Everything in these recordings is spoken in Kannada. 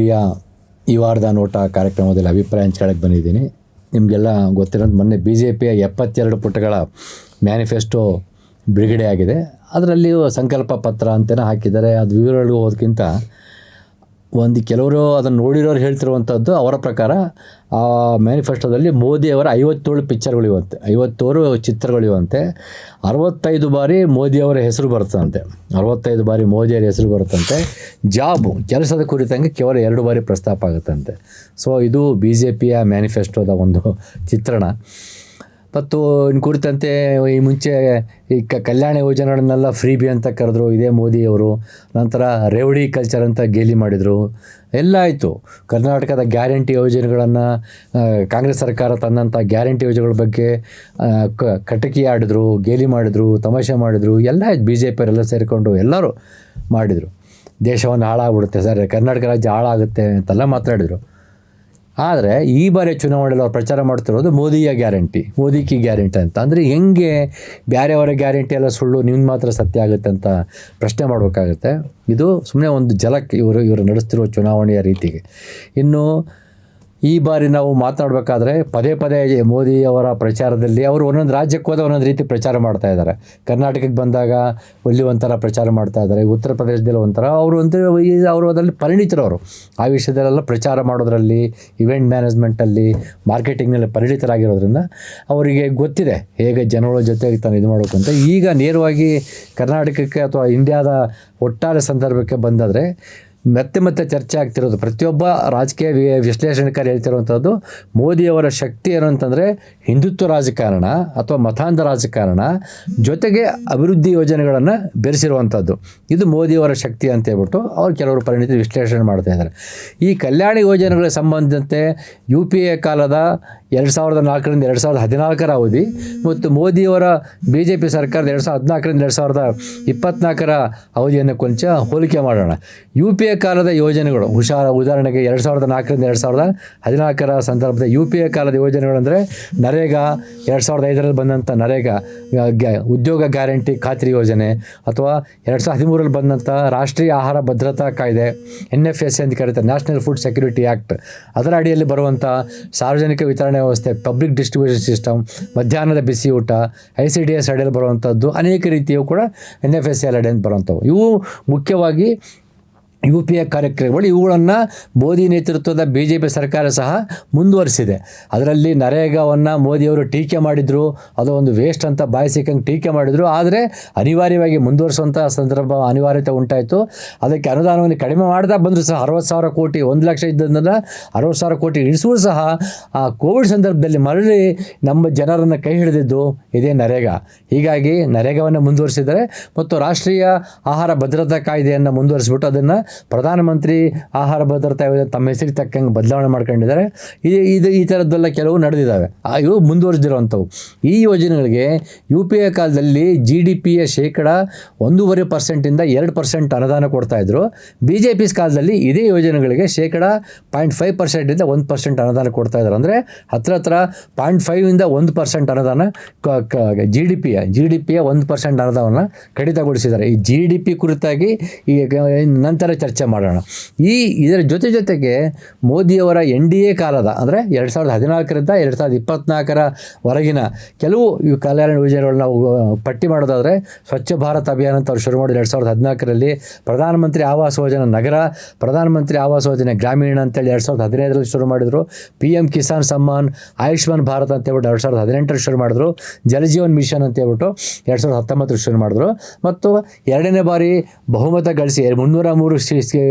ಬಾರಿಯ ಈ ವಾರದ ನೋಟ ಕಾರ್ಯಕ್ರಮದಲ್ಲಿ ಅಭಿಪ್ರಾಯ ಹಂಚ್ಕೊಳ್ಳೋಕೆ ಬಂದಿದ್ದೀನಿ. ನಿಮಗೆಲ್ಲ ಗೊತ್ತಿರೋದು ಮೊನ್ನೆ ಬಿ ಜೆ ಪಿಯ ಎಪ್ಪತ್ತೆರಡು ಪುಟಗಳ ಮ್ಯಾನಿಫೆಸ್ಟೋ ಬಿಡುಗಡೆ ಆಗಿದೆ. ಅದರಲ್ಲಿಯೂ ಸಂಕಲ್ಪ ಪತ್ರ ಅಂತಲೇ ಹಾಕಿದ್ದಾರೆ. ಅದು ವಿವರಗಳಿಗೆ ಹೋದಕ್ಕಿಂತ ಒಂದು ಕೆಲವರು ಅದನ್ನು ನೋಡಿರೋರು ಹೇಳ್ತಿರುವಂಥದ್ದು ಅವರ ಪ್ರಕಾರ ಆ ಮ್ಯಾನಿಫೆಸ್ಟೋದಲ್ಲಿ ಮೋದಿಯವರ ಐವತ್ತೇಳು ಪಿಕ್ಚರ್ಗಳಿವಂತೆ ಐವತ್ತೇಳು ಚಿತ್ರಗಳಿವಂತೆ, ಅರವತ್ತೈದು ಬಾರಿ ಮೋದಿಯವರ ಹೆಸರು ಬರುತ್ತಂತೆ, ಅರವತ್ತೈದು ಬಾರಿ ಮೋದಿಯವರ ಹೆಸರು ಬರುತ್ತಂತೆ. ಜಾಬು, ಕೆಲಸದ ಕುರಿತಂಗೆ ಕೇವಲ ಎರಡು ಬಾರಿ ಪ್ರಸ್ತಾಪ ಆಗುತ್ತಂತೆ. ಸೊ ಇದು ಬಿ ಜೆ ಪಿಯ ಮ್ಯಾನಿಫೆಸ್ಟೋದ ಒಂದು ಚಿತ್ರಣ. ಮತ್ತು ಕುರಿತಂತೆ ಈ ಮುಂಚೆ ಈ ಕ ಕಲ್ಯಾಣ ಯೋಜನೆಗಳನ್ನೆಲ್ಲ ಫ್ರೀ ಬಿ ಅಂತ ಕರೆದ್ರು, ಇದೇ ಮೋದಿಯವರು. ನಂತರ ರೇವಡಿ ಕಲ್ಚರ್ ಅಂತ ಗೇಲಿ ಮಾಡಿದರು. ಎಲ್ಲ ಆಯಿತು. ಕರ್ನಾಟಕದ ಗ್ಯಾರಂಟಿ ಯೋಜನೆಗಳನ್ನು ಕಾಂಗ್ರೆಸ್ ಸರ್ಕಾರ ತಂದಂಥ ಗ್ಯಾರಂಟಿ ಯೋಜನೆಗಳ ಬಗ್ಗೆ ಕ, ಕಟಕಿ ಆಡಿದ್ರು, ಗೇಲಿ ಮಾಡಿದ್ರು, ತಮಾಷೆ ಮಾಡಿದರು, ಎಲ್ಲ ಆಯ್ತು. ಬಿ ಜೆ ಪಿಯರೆಲ್ಲ ಸೇರಿಕೊಂಡು ಎಲ್ಲರೂ ಮಾಡಿದರು. ದೇಶವನ್ನು ಹಾಳಾಗ್ಬಿಡುತ್ತೆ. ಸರ್, ಕರ್ನಾಟಕ ರಾಜ್ಯ ಹಾಳಾಗುತ್ತೆ ಅಂತೆಲ್ಲ ಮಾತಾಡಿದರು. ಆದರೆ ಈ ಬಾರಿ ಚುನಾವಣೆಯಲ್ಲಿ ಅವ್ರು ಪ್ರಚಾರ ಮಾಡ್ತಿರೋದು ಮೋದಿಯ ಗ್ಯಾರಂಟಿ ಮೋದಿ ಕಿ ಗ್ಯಾರಂಟಿ ಅಂತ. ಅಂದರೆ ಹೆಂಗೆ ಬೇರೆಯವರ ಗ್ಯಾರಂಟಿ ಎಲ್ಲ ಸುಳ್ಳು ನಿಮ್ಮ ಮಾತ್ರ ಸತ್ಯ ಆಗುತ್ತೆ ಅಂತ ಪ್ರಶ್ನೆ ಮಾಡಬೇಕಾಗುತ್ತೆ. ಇದು ಸುಮ್ಮನೆ ಒಂದು ಜಲಕ್ಕೆ ಇವರು ಇವರು ನಡೆಸ್ತಿರೋ ಚುನಾವಣೆಯ ರೀತಿಗೆ. ಇನ್ನು ಈ ಬಾರಿ ನಾವು ಮಾತನಾಡಬೇಕಾದ್ರೆ ಪದೇ ಪದೇ ಮೋದಿ ಅವರ ಪ್ರಚಾರದಲ್ಲಿ ಅವರು ಒಂದೊಂದು ರಾಜ್ಯಕ್ಕೆ ಹೋದ ಒಂದೊಂದು ರೀತಿ ಪ್ರಚಾರ ಮಾಡ್ತಾ ಇದ್ದಾರೆ. ಕರ್ನಾಟಕಕ್ಕೆ ಬಂದಾಗ ಅಲ್ಲಿ ಒಂಥರ ಪ್ರಚಾರ ಮಾಡ್ತಾ ಇದ್ದಾರೆ. ಉತ್ತರ ಪ್ರದೇಶದಲ್ಲಿ ಒಂಥರ ಅವರು ಈ ಅವರು ಅದರಲ್ಲಿ ಪರಿಣಿತರವರು. ಆ ವಿಷಯದಲ್ಲೆಲ್ಲ ಪ್ರಚಾರ ಮಾಡೋದ್ರಲ್ಲಿ ಇವೆಂಟ್ ಮ್ಯಾನೇಜ್ಮೆಂಟಲ್ಲಿ ಮಾರ್ಕೆಟಿಂಗ್ನಲ್ಲಿ ಪರಿಣಿತರಾಗಿರೋದ್ರಿಂದ ಅವರಿಗೆ ಗೊತ್ತಿದೆ ಹೇಗೆ ಜನಗಳ ಜೊತೆಗೆ ತಾನು ಇದು ಮಾಡಬೇಕು ಅಂತ. ಈಗ ನೇರವಾಗಿ ಕರ್ನಾಟಕಕ್ಕೆ ಅಥವಾ ಇಂಡಿಯಾದ ಒಟ್ಟಾರೆ ಸಂದರ್ಭಕ್ಕೆ ಬಂದಾದರೆ ಮತ್ತೆ ಮತ್ತೆ ಚರ್ಚೆ ಆಗ್ತಿರೋದು. ಪ್ರತಿಯೊಬ್ಬ ರಾಜಕೀಯ ವಿಶ್ಲೇಷಣೆಕಾರ ಹೇಳ್ತಿರುವಂಥದ್ದು ಮೋದಿಯವರ ಶಕ್ತಿ ಏನು ಅಂತಂದರೆ ಹಿಂದುತ್ವ ರಾಜಕಾರಣ ಅಥವಾ ಮತಾಂಧ ರಾಜಕಾರಣ ಜೊತೆಗೆ ಅಭಿವೃದ್ಧಿ ಯೋಜನೆಗಳನ್ನು ಬೆರೆಸಿರುವಂಥದ್ದು ಇದು ಮೋದಿಯವರ ಶಕ್ತಿ ಅಂತ ಹೇಳ್ಬಿಟ್ಟು ಅವ್ರು ಕೆಲವರು ಪರಿಣಿತಿ ವಿಶ್ಲೇಷಣೆ ಮಾಡ್ತಾ ಇದ್ದಾರೆ. ಈ ಕಲ್ಯಾಣ ಯೋಜನೆಗಳಿಗೆ ಸಂಬಂಧಿಸಿದಂತೆ ಯು ಪಿ ಎ ಕಾಲದ ಎರಡು ಸಾವಿರದ ನಾಲ್ಕರಿಂದ ಎರಡು ಸಾವಿರದ ಹದಿನಾಲ್ಕರ ಅವಧಿ ಮತ್ತು ಮೋದಿಯವರ ಬಿ ಜೆ ಪಿ ಸರ್ಕಾರದ ಎರಡು ಸಾವಿರದ ಹದಿನಾಲ್ಕರಿಂದ ಎರಡು ಸಾವಿರದ ಇಪ್ಪತ್ನಾಲ್ಕರ ಅವಧಿಯನ್ನು ಕೊಂಚ ಹೋಲಿಕೆ ಮಾಡೋಣ. ಯು ಪಿ ಎ ಕಾಲದ ಯೋಜನೆಗಳು, ಹುಷಾರ, ಉದಾಹರಣೆಗೆ ಎರಡು ಸಾವಿರದ ನಾಲ್ಕರಿಂದ ಎರಡು ಸಾವಿರದ ಹದಿನಾಲ್ಕರ ಸಂದರ್ಭದ ಯು ಪಿ ಎ ಕಾಲದ ಯೋಜನೆಗಳಂದರೆ ನರೇಗಾ ಎರಡು ಸಾವಿರದ ಐದರಲ್ಲಿ ಬಂದಂಥ ನರೇಗಾ ಉದ್ಯೋಗ ಗ್ಯಾರಂಟಿ ಖಾತ್ರಿ ಯೋಜನೆ ಅಥವಾ ಎರಡು ಸಾವಿರದ ಹದಿಮೂರರಲ್ಲಿ ಬಂದಂಥ ರಾಷ್ಟ್ರೀಯ ಆಹಾರ ಭದ್ರತಾ ಕಾಯ್ದೆ ಎನ್ ಎಫ್ ಎಸ್ ಅಂತ ಕರೀತಾರೆ, ನ್ಯಾಷನಲ್ ಫುಡ್ ಸೆಕ್ಯೂರಿಟಿ ಆ್ಯಕ್ಟ್ ಅದರ ಅಡಿಯಲ್ಲಿ ಬರುವಂಥ ಸಾರ್ವಜನಿಕ ವಿತರಣೆ ವ್ಯವಸ್ಥೆ, ಪಬ್ಲಿಕ್ ಡಿಸ್ಟ್ರಿಬ್ಯೂಷನ್ ಸಿಸ್ಟಮ್, ಮಧ್ಯಾಹ್ನದ ಬಿಸಿ ಊಟ ಐ ಸಿ ಡಿ ಎಸ್ ಅಡಿಯಲ್ಲಿ ಬರುವಂಥದ್ದು ಅನೇಕ ರೀತಿಯು ಕೂಡ ಎನ್ ಎಫ್ ಎಸ್ ಎಲ್ ಅಡಿಯಲ್ಲಿ ಬರುವಂಥವು ಇವು ಮುಖ್ಯವಾಗಿ ಯು ಪಿ ಎ ಕಾರ್ಯಕ್ರಮಗಳು ಇವುಗಳನ್ನು ಮೋದಿ ನೇತೃತ್ವದ ಬಿ ಜೆ ಪಿ ಸರ್ಕಾರ ಸಹ ಮುಂದುವರಿಸಿದೆ. ಅದರಲ್ಲಿ ನರೇಗಾವನ್ನು ಮೋದಿಯವರು ಟೀಕೆ ಮಾಡಿದರು. ಅದು ಒಂದು ವೇಸ್ಟ್ ಅಂತ ಬಾಯಿ ಸಿಕ್ಕಂಗೆ ಟೀಕೆ ಮಾಡಿದರು. ಆದರೆ ಅನಿವಾರ್ಯವಾಗಿ ಮುಂದುವರಿಸುವಂಥ ಸಂದರ್ಭ ಅನಿವಾರ್ಯತೆ ಉಂಟಾಯಿತು. ಅದಕ್ಕೆ ಅನುದಾನವನ್ನು ಕಡಿಮೆ ಮಾಡ್ತಾ ಬಂದರೂ ಸಹ ಅರವತ್ತು ಸಾವಿರ ಕೋಟಿ, ಒಂದು ಲಕ್ಷ ಇದ್ದದನ್ನು ಅರವತ್ತು ಸಾವಿರ ಕೋಟಿ ಇಳಿಸುವುದು ಸಹ ಆ ಕೋವಿಡ್ ಸಂದರ್ಭದಲ್ಲಿ ಮರಳಿ ನಮ್ಮ ಜನರನ್ನು ಕೈ ಹಿಡಿದಿದ್ದು ಇದೇ ನರೇಗಾ. ಹೀಗಾಗಿ ನರೇಗಾವನ್ನು ಮುಂದುವರಿಸಿದರೆ ಮತ್ತು ರಾಷ್ಟ್ರೀಯ ಆಹಾರ ಭದ್ರತಾ ಕಾಯ್ದೆಯನ್ನು ಮುಂದುವರಿಸಿಬಿಟ್ಟು ಅದನ್ನು ಪ್ರಧಾನಮಂತ್ರಿ ಆಹಾರ ಭದ್ರತಾ ಯೋಜನೆ ತಮ್ಮ ಹೆಸರಿಗೆ ತಕ್ಕಂಗೆ ಬದಲಾವಣೆ ಮಾಡ್ಕೊಂಡಿದ್ದಾರೆ. ಇದು ಇದು ಈ ಥರದ್ದೆಲ್ಲ ಕೆಲವು ನಡೆದಿದ್ದಾವೆ. ಇವು ಮುಂದುವರೆದಿರುವಂಥವು. ಈ ಯೋಜನೆಗಳಿಗೆ ಯು ಪಿ ಎ ಕಾಲದಲ್ಲಿ ಜಿ ಡಿ ಪಿಯ ಶೇಕಡ ಒಂದೂವರೆ ಪರ್ಸೆಂಟಿಂದ ಎರಡು ಪರ್ಸೆಂಟ್ ಅನುದಾನ ಕೊಡ್ತಾಯಿದ್ರು ಬಿ ಜೆ ಪಿ ಕಾಲದಲ್ಲಿ ಇದೇ ಯೋಜನೆಗಳಿಗೆ ಶೇಕಡ ಪಾಯಿಂಟ್ ಫೈವ್ ಪರ್ಸೆಂಟಿಂದ ಒಂದು ಪರ್ಸೆಂಟ್ ಅನುದಾನ ಕೊಡ್ತಾ ಇದ್ದಾರೆ ಅಂದರೆ ಹತ್ರ ಹತ್ರ ಪಾಯಿಂಟ್ ಫೈವಿಂದ ಒಂದು ಪರ್ಸೆಂಟ್ ಅನುದಾನ ಜಿ ಡಿ ಪಿಯ ಜಿ ಡಿ ಪಿಯ ಒಂದು ಪರ್ಸೆಂಟ್ ಅನುದಾನವನ್ನು ಕಡಿತಗೊಳಿಸಿದ್ದಾರೆ. ಈ ಜಿ ಡಿ ಪಿ ಕುರಿತಾಗಿ ಈ ನಂತರ ಚರ್ಚೆ ಮಾಡೋಣ. ಈ ಇದರ ಜೊತೆ ಜೊತೆಗೆ ಮೋದಿಯವರ ಎನ್ ಡಿ ಎ ಕಾಲದ, ಅಂದರೆ ಎರಡು ಸಾವಿರದ ಹದಿನಾಲ್ಕರಿಂದ ಎರಡು ಸಾವಿರದ ಇಪ್ಪತ್ನಾಲ್ಕರ ವರೆಗಿನ ಕೆಲವು ಈ ಕಲ್ಯಾಣ ಯೋಜನೆಗಳನ್ನ ಪಟ್ಟಿ ಮಾಡೋದಾದರೆ ಸ್ವಚ್ಛ ಭಾರತ್ ಅಭಿಯಾನ ಅಂತ ಅವ್ರು ಶುರು ಮಾಡಿದ್ರು ಎರಡು ಸಾವಿರದ ಹದಿನಾಲ್ಕರಲ್ಲಿ. ಪ್ರಧಾನಮಂತ್ರಿ ಆವಾಸ್ ಯೋಜನೆ ನಗರ, ಪ್ರಧಾನಮಂತ್ರಿ ಆವಾಸ್ ಯೋಜನೆ ಗ್ರಾಮೀಣ ಅಂತೇಳಿ ಎರಡು ಸಾವಿರದ ಹದಿನೈದರಲ್ಲಿ ಶುರು ಮಾಡಿದರು. ಪಿ ಎಂ ಕಿಸಾನ್ ಸಮ್ಮಾನ್, ಆಯುಷ್ಮಾನ್ ಭಾರತ್ ಅಂತ ಹೇಳ್ಬಿಟ್ಟು ಎರಡು ಸಾವಿರದ ಹದಿನೆಂಟರಲ್ಲಿ ಶುರು ಮಾಡಿದ್ರು. ಜಲಜೀವನ್ ಮಿಷನ್ ಅಂತ ಹೇಳ್ಬಿಟ್ಟು ಎರಡು ಸಾವಿರದ ಹತ್ತೊಂಬತ್ತರಲ್ಲಿ ಶುರು ಮಾಡಿದ್ರು. ಮತ್ತು ಎರಡನೇ ಬಾರಿ ಬಹುಮತ ಗಳಿಸಿ, ಮುನ್ನೂರ ಮೂರು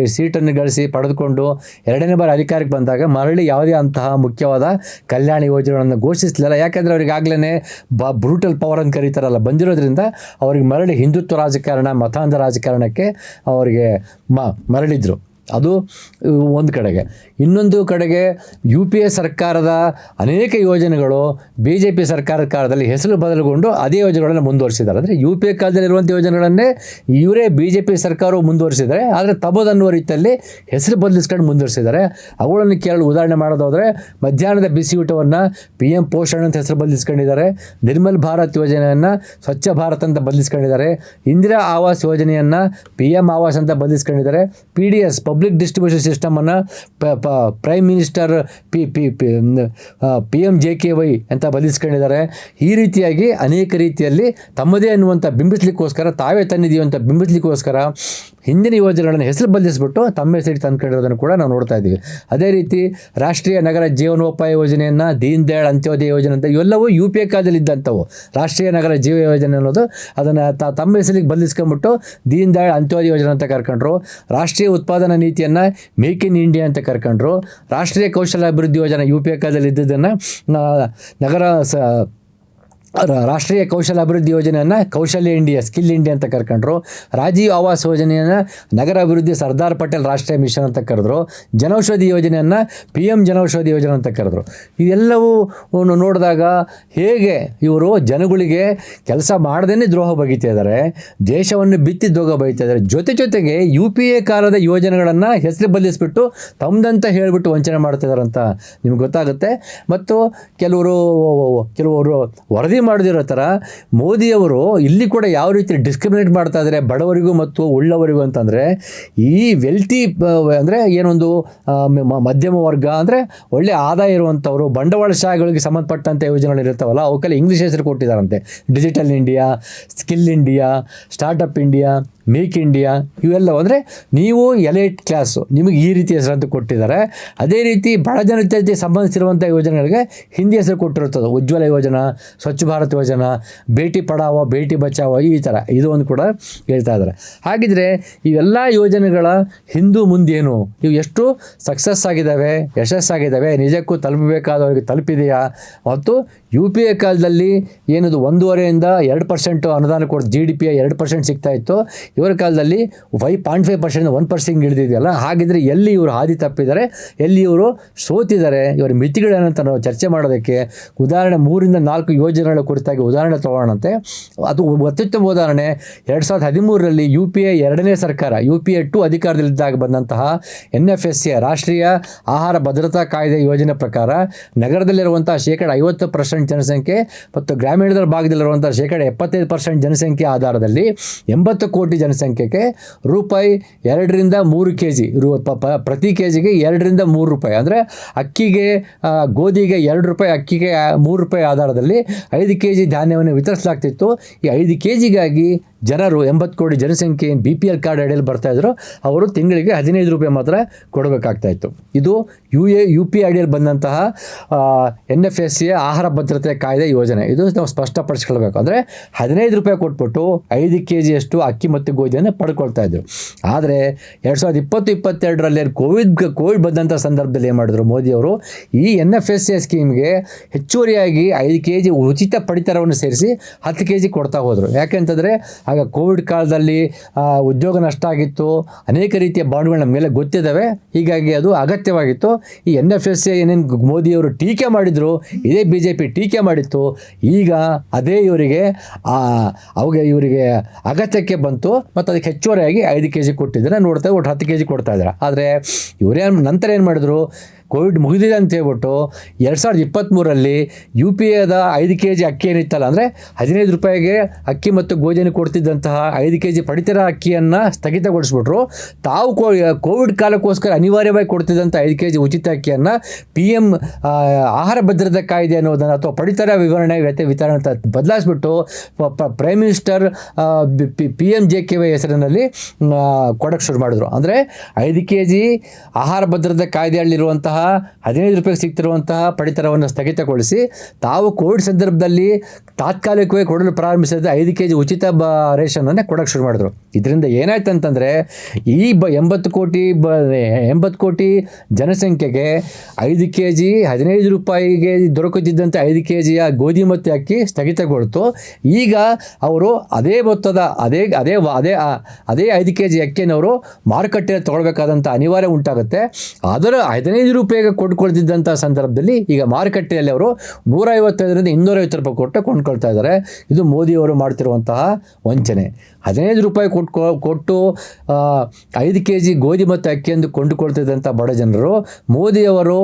ಸೀಟನ್ನು ಗಳಿಸಿ ಪಡೆದುಕೊಂಡು ಎರಡನೇ ಬಾರಿ ಅಧಿಕಾರಕ್ಕೆ ಬಂದಾಗ ಮರಳಿ ಯಾವುದೇ ಅಂತಹ ಮುಖ್ಯವಾದ ಕಲ್ಯಾಣ ಯೋಜನೆಗಳನ್ನು ಘೋಷಿಸಲಿಲ್ಲ. ಯಾಕೆಂದರೆ ಅವರಿಗೆ ಆಗಲೇ ಬ ಬ್ರೂಟಲ್ ಪವರ್ ಅಂತ ಕರೀತಾರಲ್ಲ. ಬಂದಿರೋದ್ರಿಂದ ಅವ್ರಿಗೆ ಮರಳಿ ಹಿಂದುತ್ವ ರಾಜಕಾರಣ, ಮತಾಂಧ ರಾಜಕಾರಣಕ್ಕೆ ಅವರಿಗೆ ಮ, ಮರಳಿದ್ರು. ಅದು ಒಂದು ಕಡೆಗೆ. ಇನ್ನೊಂದು ಕಡೆಗೆ ಯು ಪಿ ಎ ಸರ್ಕಾರದ ಅನೇಕ ಯೋಜನೆಗಳು ಬಿ ಜೆ ಪಿ ಸರ್ಕಾರದ ಕಾಲದಲ್ಲಿ ಹೆಸರು ಬದಲುಗೊಂಡು ಅದೇ ಯೋಜನೆಗಳನ್ನು ಮುಂದುವರಿಸಿದ್ದಾರೆ. ಅಂದರೆ ಯು ಪಿ ಎ ಕಾಲದಲ್ಲಿರುವಂಥ ಯೋಜನೆಗಳನ್ನೇ ಇವರೇ ಬಿ ಜೆ ಪಿ ಸರ್ಕಾರವು ಮುಂದುವರಿಸಿದ್ದಾರೆ. ಆದರೆ ತಬೋದನ್ನುವ ರೀತಿಯಲ್ಲಿ ಹೆಸರು ಬದಲಿಸ್ಕೊಂಡು ಮುಂದುವರಿಸಿದ್ದಾರೆ. ಅವುಗಳನ್ನು ಕೇಳಲು ಉದಾಹರಣೆ ಮಾಡೋದಾದರೆ ಮಧ್ಯಾಹ್ನದ ಬಿಸಿ ಊಟವನ್ನು ಪಿ ಎಂ ಪೋಷಣ್ ಅಂತ ಹೆಸರು ಬದಲಿಸ್ಕೊಂಡಿದ್ದಾರೆ. ನಿರ್ಮಲ್ ಭಾರತ್ ಯೋಜನೆಯನ್ನು ಸ್ವಚ್ಛ ಭಾರತ್ ಅಂತ ಬದಲಿಸ್ಕೊಂಡಿದ್ದಾರೆ. ಇಂದಿರಾ ಆವಾಸ್ ಯೋಜನೆಯನ್ನು ಪಿ ಎಂ ಆವಾಸ್ ಅಂತ ಬದಲಿಸ್ಕೊಂಡಿದ್ದಾರೆ. P D S public distribution ಸಿಸ್ಟಮನ್ನು prime minister P P P M J K Y ಅಂತ ಬದಲಿಸ್ಕೊಂಡಿದ್ದಾರೆ ಈ ರೀತಿಯಾಗಿ ಅನೇಕ ರೀತಿಯಲ್ಲಿ ತಮ್ಮದೇ ಅನ್ನುವಂಥ ಬಿಂಬಿಸ್ಲಿಕ್ಕೋಸ್ಕರ ತಾವೇ ತಂದಿದ್ದೀವಿ ಅಂತ ಬಿಂಬಿಸ್ಲಿಕ್ಕೋಸ್ಕರ ಹಿಂದಿನ ಯೋಜನೆಗಳನ್ನು ಹೆಸರು ಬದಲಿಸಿಬಿಟ್ಟು ತಮ್ಮ ಹೆಸರಿಗೆ ತಂದುಕೊಂಡಿರೋದನ್ನು ಕೂಡ ನಾವು ನೋಡ್ತಾ ಇದ್ದೀವಿ. ಅದೇ ರೀತಿ ರಾಷ್ಟ್ರೀಯ ನಗರ ಜೀವನೋಪಾಯ ಯೋಜನೆಯನ್ನು ದೀನ್ ದಯಾಳ್ ಅಂತ್ಯೋದಯ ಯೋಜನೆ ಅಂತ ಇವೆಲ್ಲವೂ ಯು ಪಿ ಎ ಕಾಲದಲ್ಲಿ ರಾಷ್ಟ್ರೀಯ ನಗರ ಜೀವ ಯೋಜನೆ ಅನ್ನೋದು ಅದನ್ನು ತ ತಮ್ಮ ಹೆಸರಿಗೆ ಬದಲಿಸ್ಕೊಂಬಿಟ್ಟು ದೀನ್ ದಯಾಳ್ ಅಂತ್ಯೋದಯ ಯೋಜನೆ ಅಂತ ಕರ್ಕೊಂಡ್ರು. ರಾಷ್ಟ್ರೀಯ ಉತ್ಪಾದನಾ ನೀತಿಯನ್ನು ಮೇಕ್ ಇನ್ ಇಂಡಿಯಾ ಅಂತ ಕರ್ಕೊಂಡ್ರು. ರಾಷ್ಟ್ರೀಯ ಕೌಶಲ್ಯ ಅಭಿವೃದ್ಧಿ ಯೋಜನೆ ಯು ಪಿ ಎ ಕಾಲದಲ್ಲಿ ಇದ್ದದನ್ನು ನಗರ ಸ ರಾಷ್ಟ್ರೀಯ ಕೌಶಲ ಅಭಿವೃದ್ಧಿ ಯೋಜನೆಯನ್ನು ಕೌಶಲ್ಯ ಇಂಡಿಯಾ, ಸ್ಕಿಲ್ ಇಂಡಿಯಾ ಅಂತ ಕರ್ಕೊಂಡ್ರು. ರಾಜೀವ್ ಆವಾಸ್ ಯೋಜನೆಯನ್ನು ನಗರ ಅಭಿವೃದ್ಧಿ ಸರ್ದಾರ್ ಪಟೇಲ್ ರಾಷ್ಟ್ರೀಯ ಮಿಷನ್ ಅಂತ ಕರೆದ್ರು. ಜನೌಷಧಿ ಯೋಜನೆಯನ್ನು ಪಿ ಎಂ ಜನೌಷಧಿ ಯೋಜನೆ ಅಂತ ಕರೆದ್ರು. ಇದೆಲ್ಲವೂ ನೋಡಿದಾಗ ಹೇಗೆ ಇವರು ಜನಗಳಿಗೆ ಕೆಲಸ ಮಾಡದೇ ದ್ರೋಹ ಬಗೀತಾ ಇದ್ದಾರೆ ದೇಶವನ್ನು ಬಿತ್ತಿ ದ್ರೋಹ ಬೈತಾ ಇದ್ದಾರೆ ಜೊತೆ ಜೊತೆಗೆ ಯು ಪಿ ಎ ಕಾಲದ ಯೋಜನೆಗಳನ್ನು ಹೆಸರು ಬದಲಿಸ್ಬಿಟ್ಟು ತಮ್ಮದಂತ ಹೇಳಿಬಿಟ್ಟು ವಂಚನೆ ಮಾಡ್ತಿದ್ದಾರೆ ಅಂತ ನಿಮ್ಗೆ ಗೊತ್ತಾಗುತ್ತೆ. ಮತ್ತು ಕೆಲವರು ಕೆಲವರು ವರದಿ ಮಾಡದಿರೋ ಥರ ಮೋದಿಯವರು ಇಲ್ಲಿ ಕೂಡ ಯಾವ ರೀತಿ ಡಿಸ್ಕ್ರಿಮಿನೇಟ್ ಮಾಡ್ತಾ ಇದ್ದಾರೆ ಬಡವರಿಗೂ ಮತ್ತು ಉಳ್ಳವರಿಗೂ ಅಂತಂದರೆ ಈ ವೆಲ್ತಿ ಅಂದರೆ ಏನೊಂದು ಮಧ್ಯಮ ವರ್ಗ ಅಂದರೆ ಒಳ್ಳೆ ಆದಾಯ ಇರುವಂಥವ್ರು ಬಂಡವಾಳಶಾಹಿಗಳಿಗೆ ಸಂಬಂಧಪಟ್ಟಂಥ ಯೋಜನೆಗಳು ಇರ್ತಾವಲ್ಲ ಅವಕ್ಕೆಲ್ಲ ಇಂಗ್ಲೀಷ್ ಹೆಸರು ಕೊಟ್ಟಿದ್ದಾರಂತೆ. Digital India skill India startup India make India ಇವೆಲ್ಲ ಅಂದರೆ ನೀವು ಎಲೈಟ್ ಕ್ಲಾಸು ನಿಮಗೆ ಈ ರೀತಿ ಹೆಸರಂತ ಕೊಟ್ಟಿದ್ದಾರೆ. ಅದೇ ರೀತಿ ಬಡ ಜನತೆ ಸಂಬಂಧಿಸಿರುವಂಥ ಯೋಜನೆಗಳಿಗೆ ಹಿಂದಿ ಹೆಸರು ಕೊಟ್ಟಿರುತ್ತದೆ. ಉಜ್ವಲ ಯೋಜನಾ, ಸ್ವಚ್ಛ ಭಾರತ್ ಯೋಜನಾ, ಬೇಟಿ ಪಡಾವೋ, ಬೇಟಿ ಬಚಾವೋ, ಈ ಥರ ಇದು ಒಂದು ಕೂಡ ಹೇಳ್ತಾ ಇದ್ದಾರೆ. ಹಾಗಿದ್ರೆ ಇವೆಲ್ಲ ಯೋಜನೆಗಳ ಹಿಂದೂ ಮುಂದೇನು? ಇವು ಎಷ್ಟು ಸಕ್ಸಸ್ ಆಗಿದ್ದಾವೆ ಯಶಸ್ಸಾಗಿದ್ದಾವೆ ನಿಜಕ್ಕೂ ತಲುಪಬೇಕಾದವರಿಗೆ ತಲುಪಿದೆಯಾ? ಮತ್ತು ಯು ಪಿ ಎ ಕಾಲದಲ್ಲಿ ಏನದು ಒಂದೂವರೆಯಿಂದ ಎರಡು ಪರ್ಸೆಂಟು ಅನುದಾನ ಕೊಟ್ಟು ಜಿ ಡಿ ಪಿಯ ಎರಡು ಪರ್ಸೆಂಟ್ ಸಿಗ್ತಾ ಇತ್ತು. ಇವರ ಕಾಲದಲ್ಲಿ Y point five percent one percent ಹಿಡಿದಿದೆಯಲ್ಲ, ಹಾಗಿದ್ರೆ ಎಲ್ಲಿ ಇವರು ಹಾದಿ ತಪ್ಪಿದ್ದಾರೆ, ಎಲ್ಲಿ ಇವರು ಸೋತಿದ್ದಾರೆ, ಇವರ ಮಿತಿಗಳೇನಂತ ನಾವು ಚರ್ಚೆ ಮಾಡೋದಕ್ಕೆ ಉದಾಹರಣೆ ಮೂರಿಂದ ನಾಲ್ಕು ಯೋಜನೆಗಳ ಕುರಿತಾಗಿ ಉದಾಹರಣೆ ತಗೊಳ್ಳೋಣಂತೆ ಅದು ಅತ್ಯುತ್ತಮ ಉದಾಹರಣೆ, ಎರಡು ಸಾವಿರದ ಹದಿಮೂರರಲ್ಲಿ ಯು ಪಿ ಎ ಎರಡನೇ ಸರ್ಕಾರ, ಯು ಪಿ ಎ ಟು ಅಧಿಕಾರದಲ್ಲಿದ್ದಾಗ ಬಂದಂತಹ ಎನ್ ಎಫ್ ಎಸ್ ಎ ರಾಷ್ಟ್ರೀಯ ಆಹಾರ ಭದ್ರತಾ ಕಾಯ್ದೆ ಯೋಜನೆ ಪ್ರಕಾರ ನಗರದಲ್ಲಿರುವಂಥ ಶೇಕಡ ಐವತ್ತು ಪರ್ಸೆಂಟ್ ಜನಸಂಖ್ಯೆ ಮತ್ತು ಗ್ರಾಮೀಣದ ಭಾಗದಲ್ಲಿರುವಂಥ ಶೇಕಡ ಎಪ್ಪತ್ತೈದು ಪರ್ಸೆಂಟ್ ಜನಸಂಖ್ಯೆ ಆಧಾರದಲ್ಲಿ ಎಂಬತ್ತು ಕೋಟಿ ಜನಸಂಖ್ಯೆಗೆ ರೂಪಾಯಿ ಎರಡರಿಂದ ಮೂರು ಕೆ ಜಿ ರೂ ಪ್ರತಿ ಕೆ ಜಿಗೆ ಎರಡರಿಂದ ಮೂರು ರೂಪಾಯಿ. ಅಂದರೆ ಅಕ್ಕಿಗೆ ಗೋಧಿಗೆ ಎರಡು ರೂಪಾಯಿ, ಅಕ್ಕಿಗೆ ಮೂರು ರೂಪಾಯಿ ಆಧಾರದಲ್ಲಿ ಐದು ಕೆ ಜಿ ಧಾನ್ಯವನ್ನು ವಿತರಿಸಲಾಗ್ತಿತ್ತು. ಈ ಐದು ಕೆ ಜಿಗಾಗಿ ಜನರು ಎಂಬತ್ತು ಕೋಟಿ ಜನಸಂಖ್ಯೆ ಬಿ ಪಿ ಎಲ್ ಕಾರ್ಡ್ ಅಡಿಯಲ್ಲಿ ಬರ್ತಾ ಇದ್ರು, ಅವರು ತಿಂಗಳಿಗೆ ಹದಿನೈದು ರೂಪಾಯಿ ಮಾತ್ರ ಕೊಡಬೇಕಾಗ್ತಾಯಿತ್ತು ಇದು ಯು ಎ ಯು ಪಿ ಐಡಿಯಲ್ಲಿ ಬಂದಂತಹ ಎನ್ ಎಫ್ ಎಸ್ ಸಿ ಆಹಾರ ಭದ್ರತೆ ಕಾಯ್ದೆ ಯೋಜನೆ. ಇದು ನಾವು ಸ್ಪಷ್ಟಪಡಿಸ್ಕೊಳ್ಬೇಕು. ಅಂದರೆ ಹದಿನೈದು ರೂಪಾಯಿ ಕೊಟ್ಬಿಟ್ಟು ಐದು ಕೆ ಜಿಯಷ್ಟು ಅಕ್ಕಿ ಮತ್ತು ಗೋಧಿಯನ್ನು ಪಡ್ಕೊಳ್ತಾ ಇದ್ದರು ಆದರೆ ಎರಡು ಸಾವಿರದ ಇಪ್ಪತ್ತು, ಇಪ್ಪತ್ತೆರಡರಲ್ಲಿ ಕೋವಿಡ್ ಕೋವಿಡ್ ಬಂದಂಥ ಸಂದರ್ಭದಲ್ಲಿ ಏನು ಮಾಡಿದ್ರು ಮೋದಿಯವರು ಈ ಎನ್ ಎಫ್ ಎಸ್ ಸಿ ಸ್ಕೀಮ್ಗೆ ಹೆಚ್ಚುವರಿಯಾಗಿ ಐದು ಕೆ ಜಿ ಉಚಿತ ಪಡಿತರವನ್ನು ಸೇರಿಸಿ ಹತ್ತು ಕೆ ಜಿ ಕೊಡ್ತಾ ಹೋದರು. ಯಾಕೆಂತಂದರೆ ಆಗ ಕೋವಿಡ್ ಕಾಲದಲ್ಲಿ ಉದ್ಯೋಗ ನಷ್ಟ ಆಗಿತ್ತು, ಅನೇಕ ರೀತಿಯ ಬಾಂಡ್ಗಳು ಮೇಲೆ ಗೊತ್ತಿದ್ದಾವೆ. ಹೀಗಾಗಿ ಅದು ಅಗತ್ಯವಾಗಿತ್ತು. ಈ ಎನ್ ಎಫ್ ಎಸ್ ಏನೇನು ಮೋದಿಯವರು ಟೀಕೆ ಮಾಡಿದರು, ಇದೇ ಬಿ ಜೆ ಪಿ ಟೀಕೆ ಮಾಡಿತ್ತು. ಈಗ ಅದೇ ಇವರಿಗೆ ಅವಗೆ ಇವರಿಗೆ ಅಗತ್ಯಕ್ಕೆ ಬಂತು. ಮತ್ತು ಅದಕ್ಕೆ ಹೆಚ್ಚುವರಿಯಾಗಿ ಐದು ಕೆ ಜಿ ಕೊಟ್ಟಿದ್ದಾರೆ. ನೋಡ್ತಾ ಒಟ್ಟು ಹತ್ತು ಕೆ ಜಿ ಕೊಡ್ತಾ ಇದ್ದಾರೆ. ಆದರೆ ಇವರೇನು ನಂತರ ಏನು ಮಾಡಿದ್ರು? ಕೋವಿಡ್ ಮುಗಿದಿದೆ ಅಂತ ಹೇಳ್ಬಿಟ್ಟು ಎರಡು ಸಾವಿರದ ಇಪ್ಪತ್ತ್ಮೂರಲ್ಲಿ ಯು ಪಿ ಎದ ಐದು ಕೆ ಜಿ ಅಕ್ಕಿ ಏನಿತ್ತಲ್ಲ, ಅಂದರೆ ಹದಿನೈದು ರೂಪಾಯಿಗೆ ಅಕ್ಕಿ ಮತ್ತು ಗೋಧಿಯನ್ನು ಕೊಡ್ತಿದ್ದಂತಹ ಐದು ಕೆ ಜಿ ಪಡಿತರ ಅಕ್ಕಿಯನ್ನು ಸ್ಥಗಿತಗೊಳಿಸ್ಬಿಟ್ರು. ತಾವು ಕೋವಿಡ್ ಕಾಲಕ್ಕೋಸ್ಕರ ಅನಿವಾರ್ಯವಾಗಿ ಕೊಡ್ತಿದ್ದಂಥ ಐದು ಕೆ ಜಿ ಉಚಿತ ಅಕ್ಕಿಯನ್ನು ಪಿ ಎಂ ಆಹಾರ ಭದ್ರತಾ ಕಾಯ್ದೆ ಅನ್ನೋದನ್ನು ಅಥವಾ ಪಡಿತರ ವಿವರಣೆ ವ್ಯತೆ ವಿತರಣೆ ಅಂತ ಬದಲಾಯಿಸ್ಬಿಟ್ಟು prime minister P M J K Y ಹೆಸರಿನಲ್ಲಿ ಕೊಡೋಕ್ಕೆ ಶುರು ಮಾಡಿದ್ರು. ಅಂದರೆ ಐದು ಕೆ ಜಿ ಆಹಾರ ಭದ್ರತಾ ಕಾಯ್ದೆಯಲ್ಲಿರುವಂತಹ ಹದಿನೈದು ರೂಪಾಯಿಗೆ ಸಿಗ್ತಿರುವಂತಹ ಪಡಿತರವನ್ನು ಸ್ಥಗಿತಗೊಳಿಸಿ, ತಾವು ಕೋವಿಡ್ ಸಂದರ್ಭದಲ್ಲಿ ತಾತ್ಕಾಲಿಕವಾಗಿ ಕೊಡಲು ಪ್ರಾರಂಭಿಸಿದ ಐದು ಕೆ ಜಿ ಉಚಿತ ಬ ರೇಷನನ್ನು ಕೊಡೋಕ್ಕೆ ಶುರು ಮಾಡಿದ್ರು. ಇದರಿಂದ ಏನಾಯ್ತು ಅಂತಂದರೆ, ಈ ಬ ಎಂಬತ್ತು ಕೋಟಿ ಬ ಎಂಬತ್ತು ಕೋಟಿ ಜನಸಂಖ್ಯೆಗೆ ಐದು ಕೆ ಜಿ ಹದಿನೈದು ರೂಪಾಯಿಗೆ ದೊರಕುತ್ತಿದ್ದಂಥ ಐದು ಕೆ ಜಿಯ ಗೋಧಿ ಮತ್ತು ಅಕ್ಕಿ ಸ್ಥಗಿತಗೊಳ್ತು. ಈಗ ಅವರು ಅದೇ ಮೊತ್ತದ, ಅದೇ ಅದೇ ಅದೇ ಅದೇ ಐದು ಕೆ ಜಿ ಅಕ್ಕಿಯನ್ನು ಅವರು ಮಾರುಕಟ್ಟೆಯಲ್ಲಿ ತೊಗೊಳ್ಬೇಕಾದಂಥ ಅನಿವಾರ್ಯ ಉಂಟಾಗುತ್ತೆ. ಅದರ ಹದಿನೈದು ರೂಪಾಯಿಗೆ ಕೊಂಡ್ಕೊಳ್ತಿದ್ದಂಥ ಸಂದರ್ಭದಲ್ಲಿ ಈಗ ಮಾರುಕಟ್ಟೆಯಲ್ಲಿ ಅವರು ನೂರೈವತ್ತೈದರಿಂದ ಇನ್ನೂರೈವತ್ತು ರೂಪಾಯಿ ಕೊಟ್ಟು ಕೊಂಡ್ಕೊಳ್ತಾ ಇದ್ದಾರೆ. ಇದು ಮೋದಿಯವರು ಮಾಡ್ತಿರುವಂತಹ ವಂಚನೆ. ಹದಿನೈದು ರೂಪಾಯಿ ಕೊಟ್ಟು ಕೊಟ್ಟು ಐದು ಕೆ ಜಿ ಗೋಧಿ ಮತ್ತು ಅಕ್ಕಿಯನ್ನು ಕೊಂಡುಕೊಳ್ತಿದ್ದಂಥ ಬಡ ಜನರು, ಮೋದಿಯವರು